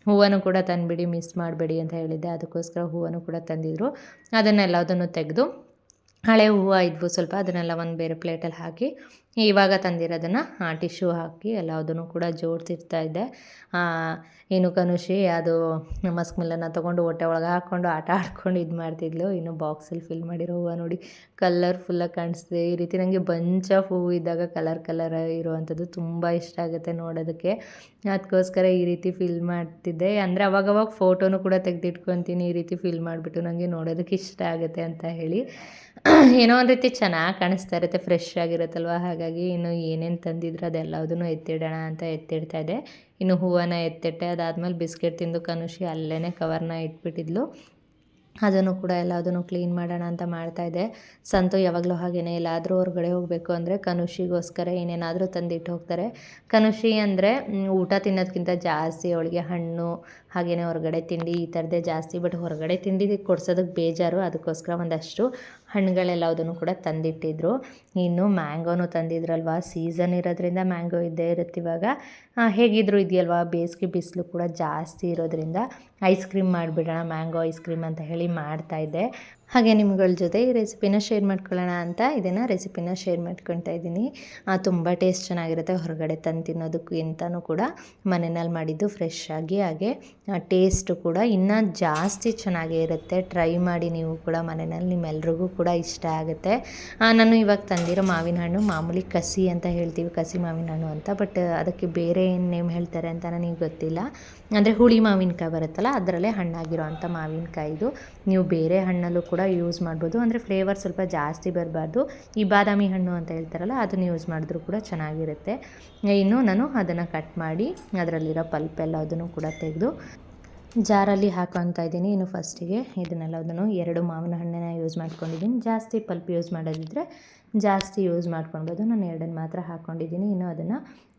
ಹೂವನ್ನು ಕೂಡ ತಂದುಬಿಡಿ ಮಿಸ್ ಮಾಡಬೇಡಿ ಅಂತ ಹೇಳಿದ್ದೆ. ಅದಕ್ಕೋಸ್ಕರ ಹೂವನ್ನು ಕೂಡ ತಂದಿದ್ರು. ಅದನ್ನೆಲ್ಲದನ್ನು ತೆಗೆದು ಹಳೆ ಹೂವು ಇದ್ವು ಸ್ವಲ್ಪ, ಅದನ್ನೆಲ್ಲ ಒಂದು ಬೇರೆ ಪ್ಲೇಟಲ್ಲಿ ಹಾಕಿ, ಇವಾಗ ತಂದಿರೋದನ್ನು ಟಿಶ್ಯೂ ಹಾಕಿ ಎಲ್ಲದನ್ನು ಕೂಡ ಜೋಡಿಸಿರ್ತಾ ಇದ್ದೆ. ಇನ್ನು ಕನುಷಿ ಅದು ಮಸ್ಕ್ ಮಿಲ್ಲನ್ನು ತೊಗೊಂಡು ಹೊಟ್ಟೆ ಒಳಗೆ ಹಾಕ್ಕೊಂಡು ಆಟ ಆಡ್ಕೊಂಡು ಇದು ಮಾಡ್ತಿದ್ಲು. ಇನ್ನು ಬಾಕ್ಸಲ್ಲಿ ಫಿಲ್ ಮಾಡಿರೋ ಹೂವು ನೋಡಿ ಕಲರ್ಫುಲ್ಲಾಗಿ ಕಾಣಿಸ್ತಿದೆ. ಈ ರೀತಿ ನನಗೆ ಬಂಚ್ ಆಫ್ ಹೂವು ಇದ್ದಾಗ ಕಲರ್ ಕಲರ್ ಇರುವಂಥದ್ದು ತುಂಬ ಇಷ್ಟ ಆಗುತ್ತೆ ನೋಡೋದಕ್ಕೆ. ಅದಕ್ಕೋಸ್ಕರ ಈ ರೀತಿ ಫಿಲ್ ಮಾಡ್ತಿದ್ದೆ. ಅಂದರೆ ಅವಾಗವಾಗ ಫೋಟೋನು ಕೂಡ ತೆಗೆದಿಟ್ಕೊತೀನಿ, ಈ ರೀತಿ ಫಿಲ್ ಮಾಡಿಬಿಟ್ಟು ನನಗೆ ನೋಡೋದಕ್ಕೆ ಇಷ್ಟ ಆಗುತ್ತೆ ಅಂತ ಹೇಳಿ. <clears throat> ಏನೋ ಒಂದು ರೀತಿ ಚೆನ್ನಾಗಿ ಕಾಣಿಸ್ತಾ ಇರುತ್ತೆ ಫ್ರೆಶ್ ಆಗಿರುತ್ತಲ್ವ? ಹಾಗಾಗಿ ಇನ್ನು ಏನೇನು ತಂದಿದ್ರು ಅದೆಲ್ಲದನ್ನು ಎತ್ತಿಡೋಣ ಅಂತ ಎತ್ತಿಡ್ತಾ ಇದ್ದೆ ಇನ್ನು ಹೂವನ್ನ ಎತ್ತಿಟ್ಟೆ, ಅದಾದಮೇಲೆ ಬಿಸ್ಕೆಟ್ ತಿಂದು ಕನುಷಿ ಅಲ್ಲೇ ಕವರ್ನ ಇಟ್ಬಿಟ್ಟಿದ್ಲು. ಅದನ್ನು ಕೂಡ ಎಲ್ಲದನ್ನು ಕ್ಲೀನ್ ಮಾಡೋಣ ಅಂತ ಮಾಡ್ತಾಯಿದ್ದೆ ಸಂತು ಯಾವಾಗಲೂ ಹಾಗೇನೆ, ಎಲ್ಲಾದರೂ ಹೊರಗಡೆ ಹೋಗಬೇಕು ಅಂದರೆ ಕನುಷಿಗೋಸ್ಕರ ಏನೇನಾದರೂ ತಂದಿಟ್ಟು ಹೋಗ್ತಾರೆ. ಕನುಷಿ ಅಂದರೆ ಊಟ ತಿನ್ನೋದಕ್ಕಿಂತ ಜಾಸ್ತಿ ಅವಳಿಗೆ ಹಣ್ಣು ಹಾಗೆಯೇ ಹೊರಗಡೆ ತಿಂಡಿ ಈ ಥರದ್ದೇ ಜಾಸ್ತಿ, ಬಟ್ ಹೊರಗಡೆ ತಿಂಡಿ ಕೊಡ್ಸೋದಕ್ಕೆ ಬೇಜಾರು. ಅದಕ್ಕೋಸ್ಕರ ಒಂದಷ್ಟು ಹಣ್ಣುಗಳೆಲ್ಲದನ್ನು ಕೂಡ ತಂದಿಟ್ಟಿದ್ರು. ಇನ್ನು ಮ್ಯಾಂಗೋನು ತಂದಿದ್ರಲ್ವ? ಸೀಸನ್ ಇರೋದ್ರಿಂದ ಮ್ಯಾಂಗೋ ಇದ್ದೇ ಇರುತ್ತೆ ಇವಾಗ. ಹೇಗಿದ್ರು ಇದೆಯಲ್ವಾ? ಬೇಸಿಗೆ ಬಿಸಿಲು ಕೂಡ ಜಾಸ್ತಿ ಇರೋದ್ರಿಂದ ಐಸ್ ಕ್ರೀಮ್ ಮಾಡಿಬಿಡೋಣ, ಮ್ಯಾಂಗೋ ಐಸ್ ಕ್ರೀಮ್ ಅಂತ ಹೇಳಿ ಮಾಡ್ತಾಯಿದ್ದೆ ಹಾಗೆ ನಿಮ್ಗಳ ಜೊತೆ ಈ ರೆಸಿಪಿನ ಶೇರ್ ಮಾಡ್ಕೊಳ್ಳೋಣ ಅಂತ ಇದನ್ನು ರೆಸಿಪಿನ ಶೇರ್ ಮಾಡ್ಕೊಳ್ತಾ ಇದ್ದೀನಿ. ತುಂಬ ಟೇಸ್ಟ್ ಚೆನ್ನಾಗಿರುತ್ತೆ ಹೊರಗಡೆ ತಂದು ತಿನ್ನೋದಕ್ಕಿಂತನೂ ಕೂಡ. ಮನೆಯಲ್ಲಿ ಮಾಡಿದ್ದು ಫ್ರೆಶ್ ಆಗಿ, ಹಾಗೆ ಟೇಸ್ಟು ಕೂಡ ಇನ್ನೂ ಜಾಸ್ತಿ ಚೆನ್ನಾಗೇ ಇರುತ್ತೆ. ಟ್ರೈ ಮಾಡಿ ನೀವು ಕೂಡ ಮನೆಯಲ್ಲಿ ನಿಮ್ಮೆಲ್ರಿಗೂ ಕೂಡ ಇಷ್ಟ ಆಗುತ್ತೆ. ನಾನು ಇವಾಗ ತಂದಿರೋ ಮಾವಿನ ಹಣ್ಣು ಮಾಮೂಲಿ ಕಸಿ ಅಂತ ಹೇಳ್ತೀವಿ, ಕಸಿ ಮಾವಿನ ಹಣ್ಣು ಅಂತ. ಬಟ್ ಅದಕ್ಕೆ ಬೇರೆ ಏನು ನೇಮ್ ಹೇಳ್ತಾರೆ ಅಂತ ನನಗೆ ಗೊತ್ತಿಲ್ಲ. ಅಂದರೆ ಹುಳಿ ಮಾವಿನಕಾಯಿ ಬರುತ್ತಲ್ಲ, ಅದರಲ್ಲೇ ಹಣ್ಣಾಗಿರೋ ಅಂಥ ಮಾವಿನಕಾಯಿದು ನೀವು ಬೇರೆ ಹಣ್ಣಲ್ಲೂ ಯೂಸ್ ಮಾಡ್ಬೋದು. ಅಂದರೆ ಫ್ಲೇವರ್ ಸ್ವಲ್ಪ ಜಾಸ್ತಿ ಬರಬಾರ್ದು. ಈ ಬಾದಾಮಿ ಹಣ್ಣು ಅಂತ ಹೇಳ್ತಾರಲ್ಲ, ಅದನ್ನು ಯೂಸ್ ಮಾಡಿದ್ರೂ ಕೂಡ ಚೆನ್ನಾಗಿರುತ್ತೆ. ಇನ್ನು ನಾನು ಅದನ್ನು ಕಟ್ ಮಾಡಿ ಅದರಲ್ಲಿರೋ ಪಲ್ಪ್ ಎಲ್ಲದನ್ನು ಕೂಡ ತೆಗೆದು ಜಾರಲ್ಲಿ ಹಾಕೊತಾ ಇದ್ದೀನಿ. ಇನ್ನು ಫಸ್ಟಿಗೆ ಇದನ್ನೆಲ್ಲದನ್ನು ಎರಡು ಮಾವಿನ ಹಣ್ಣನ್ನ ಯೂಸ್ ಮಾಡ್ಕೊಂಡಿದ್ದೀನಿ. ಜಾಸ್ತಿ ಪಲ್ಪ್ ಯೂಸ್ ಮಾಡೋದಿದ್ರೆ ಜಾಸ್ತಿ ಯೂಸ್ ಮಾಡ್ಕೊಳ್ಬೋದು. ನಾನು ಎರಡನ್ನು ಮಾತ್ರ ಹಾಕ್ಕೊಂಡಿದ್ದೀನಿ ಇನ್ನು ಅದನ್ನು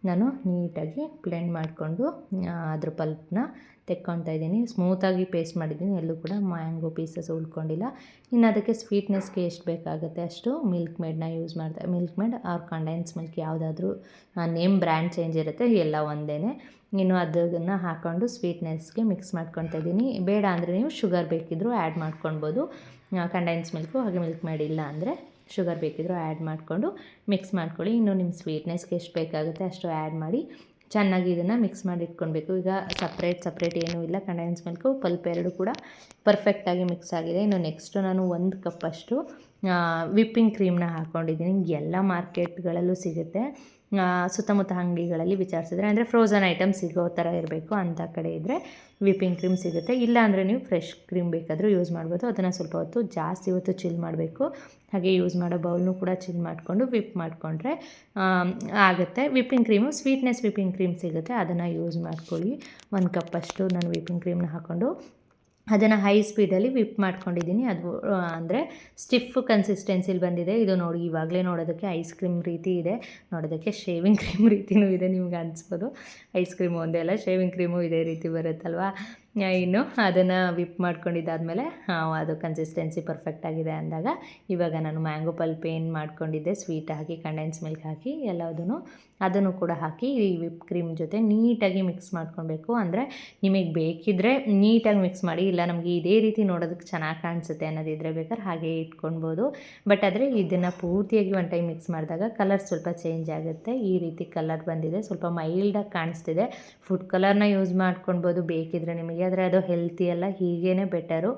ನಾನು ನೀಟಾಗಿ ಬ್ಲೆಂಡ್ ಮಾಡಿಕೊಂಡು ಅದ್ರ ಪಲ್ಪ್ನ ತೆಕ್ಕೊತಾ ಇದ್ದೀನಿ. ಸ್ಮೂತಾಗಿ ಪೇಸ್ಟ್ ಮಾಡಿದ್ದೀನಿ. ಎಲ್ಲೂ ಕೂಡ ಮ್ಯಾಂಗೋ ಪೀಸಸ್ ಉಳ್ಕೊಂಡಿಲ್ಲ. ಇನ್ನು ಅದಕ್ಕೆ ಸ್ವೀಟ್ನೆಸ್ಗೆ ಎಷ್ಟು ಬೇಕಾಗುತ್ತೆ ಅಷ್ಟು ಮಿಲ್ಕ್ ಮೇಡ್ನ ಯೂಸ್ ಮಾಡ್ತಾ Milkmaid or condense milk ಯಾವುದಾದ್ರೂ ನೇಮ್ ಬ್ರ್ಯಾಂಡ್ ಚೇಂಜ್ ಇರುತ್ತೆ. ಎಲ್ಲ ಒಂದೇ ಇನ್ನು ಅದನ್ನು ಹಾಕ್ಕೊಂಡು ಸ್ವೀಟ್ನೆಸ್ಗೆ ಮಿಕ್ಸ್ ಮಾಡ್ಕೊತಾ ಇದ್ದೀನಿ. ಬೇಡ ಅಂದರೆ ನೀವು ಶುಗರ್ ಬೇಕಿದ್ದರೂ ಆ್ಯಡ್ ಮಾಡ್ಕೊಳ್ಬೋದು. ಕಂಡೆನ್ಸ್ ಮಿಲ್ಕು ಹಾಗೆ ಮಿಲ್ಕ್ ಮೇಡ್ ಇಲ್ಲ ಅಂದರೆ. ಶುಗರ್ ಬೇಕಿದ್ದರೂ ಆ್ಯಡ್ ಮಾಡಿಕೊಂಡು ಮಿಕ್ಸ್ ಮಾಡ್ಕೊಳ್ಳಿ. ಇನ್ನು ನಿಮ್ಮ ಸ್ವೀಟ್ನೆಸ್ಗೆ ಎಷ್ಟು ಬೇಕಾಗುತ್ತೆ ಅಷ್ಟು ಆ್ಯಡ್ ಮಾಡಿ ಚೆನ್ನಾಗಿ ಇದನ್ನು ಮಿಕ್ಸ್ ಮಾಡಿ ಇಟ್ಕೊಳ್ಬೇಕು. ಈಗ ಸಪ್ರೇಟ್ ಸಪ್ರೇಟ್ ಏನೂ ಇಲ್ಲ. ಕಂಡೆನ್ಸ್ ಮಿಲ್ಕು, ಪಲ್ಪ್ ಎರಡು ಕೂಡ ಪರ್ಫೆಕ್ಟಾಗಿ ಮಿಕ್ಸ್ ಆಗಿದೆ. ಇನ್ನು ನೆಕ್ಸ್ಟು ನಾನು ಒಂದು ಕಪ್ಪಷ್ಟು ವಿಪ್ಪಿಂಗ್ ಕ್ರೀಮ್ನ ಹಾಕ್ಕೊಂಡಿದ್ದೀನಿ. ಎಲ್ಲ ಮಾರ್ಕೆಟ್ಗಳಲ್ಲೂ ಸಿಗುತ್ತೆ. ಸುತ್ತಮುತ್ತ ಅಂಗಡಿಗಳಲ್ಲಿ ವಿಚಾರಿಸಿದ್ರೆ, ಅಂದರೆ ಫ್ರೋಝನ್ ಐಟಮ್ ಸಿಗೋ ಥರ ಇರಬೇಕು ಅಂಥ ಕಡೆ ಇದ್ದರೆ ವಿಪ್ಪಿಂಗ್ ಕ್ರೀಮ್ ಸಿಗುತ್ತೆ. ಇಲ್ಲ ಅಂದರೆ ನೀವು ಫ್ರೆಶ್ ಕ್ರೀಮ್ ಬೇಕಾದರೂ ಯೂಸ್ ಮಾಡ್ಬೋದು. ಅದನ್ನು ಸ್ವಲ್ಪ ಹೊತ್ತು ಜಾಸ್ತಿ ಹೊತ್ತು ಚಿಲ್ ಮಾಡಬೇಕು. ಹಾಗೆ ಯೂಸ್ ಮಾಡೋ ಬೌಲ್ನು ಕೂಡ ಚಿಲ್ ಮಾಡಿಕೊಂಡು ವಿಪ್ ಮಾಡಿಕೊಂಡ್ರೆ ಆಗುತ್ತೆ. Whipping cream sweetness whipping cream ಸಿಗುತ್ತೆ. ಅದನ್ನು ಯೂಸ್ ಮಾಡ್ಕೊಳ್ಳಿ. ಒಂದು ಕಪ್ಪಷ್ಟು ನಾನು ವಿಪ್ಪಿಂಗ್ ಕ್ರೀಮ್ನ ಹಾಕ್ಕೊಂಡು ಅದನ್ನು ಹೈ ಸ್ಪೀಡಲ್ಲಿ ವಿಪ್ ಮಾಡ್ಕೊಂಡಿದ್ದೀನಿ. ಅದು ಅಂದರೆ ಸ್ಟಿಫ್ ಕನ್ಸಿಸ್ಟೆನ್ಸಿಲಿ ಬಂದಿದೆ. ಇದು ನೋಡಿ, ಇವಾಗಲೇ ನೋಡೋದಕ್ಕೆ ಐಸ್ ಕ್ರೀಮ್ ರೀತಿ ಇದೆ. ನೋಡೋದಕ್ಕೆ ಶೇವಿಂಗ್ ಕ್ರೀಮ್ ರೀತಿಯೂ ಇದೆ ನಿಮ್ಗೆ ಅನಿಸ್ಬೋದು. ಐಸ್ ಕ್ರೀಮ್ ಒಂದೇ ಅಲ್ಲ ಶೇವಿಂಗ್ ಕ್ರೀಮು ಇದೇ ರೀತಿ ಬರುತ್ತಲ್ವಾ? ಇನ್ನು ಅದನ್ನು ವಿಪ್ ಮಾಡ್ಕೊಂಡಿದ್ದಾದಮೇಲೆ ಅದು ಕನ್ಸಿಸ್ಟೆನ್ಸಿ ಪರ್ಫೆಕ್ಟ್ ಆಗಿದೆ ಅಂದಾಗ ಇವಾಗ ನಾನು ಮ್ಯಾಂಗೋ ಪಲ್ಪ್ ಏನು ಮಾಡ್ಕೊಂಡಿದ್ದೆ. ಸ್ವೀಟ್ ಹಾಕಿ ಕಂಡೆನ್ಸ್ ಮಿಲ್ಕ್ ಹಾಕಿ, ಎಲ್ಲದನ್ನು ಅದನ್ನು ಕೂಡ ಹಾಕಿ ಈ ವಿಪ್ ಕ್ರೀಮ್ ಜೊತೆ ನೀಟಾಗಿ ಮಿಕ್ಸ್ ಮಾಡ್ಕೊಬೇಕು ಅಂದರೆ ನಿಮಗೆ ಬೇಕಿದ್ದರೆ ನೀಟಾಗಿ ಮಿಕ್ಸ್ ಮಾಡಿ, ಇಲ್ಲ ನಮಗೆ ಇದೇ ರೀತಿ ನೋಡೋದಕ್ಕೆ ಚೆನ್ನಾಗಿ ಕಾಣಿಸುತ್ತೆ ಅನ್ನೋದಿದ್ರೆ ಬೇಕಾದ್ರೆ ಹಾಗೆ ಇಟ್ಕೊಳ್ಬೋದು. ಬಟ್ ಆದರೆ ಇದನ್ನು ಪೂರ್ತಿಯಾಗಿ ಒನ್ ಟೈಮ್ ಮಿಕ್ಸ್ ಮಾಡಿದಾಗ ಕಲರ್ ಸ್ವಲ್ಪ ಚೇಂಜ್ ಆಗುತ್ತೆ. ಈ ರೀತಿ ಕಲರ್ ಬಂದಿದೆ. ಸ್ವಲ್ಪ ಮೈಲ್ಡಾಗಿ ಕಾಣಿಸ್ತಿದೆ. ಫುಡ್ ಕಲರ್ನ ಯೂಸ್ ಮಾಡ್ಕೊಳ್ಬೋದು. ಬೇಕಿದ್ರೆ ನಿಮಗೆ. ಆದರೆ ಅದು ಹೆಲ್ತಿ ಅಲ್ಲ ಹೀಗೇ ಬೆಟರು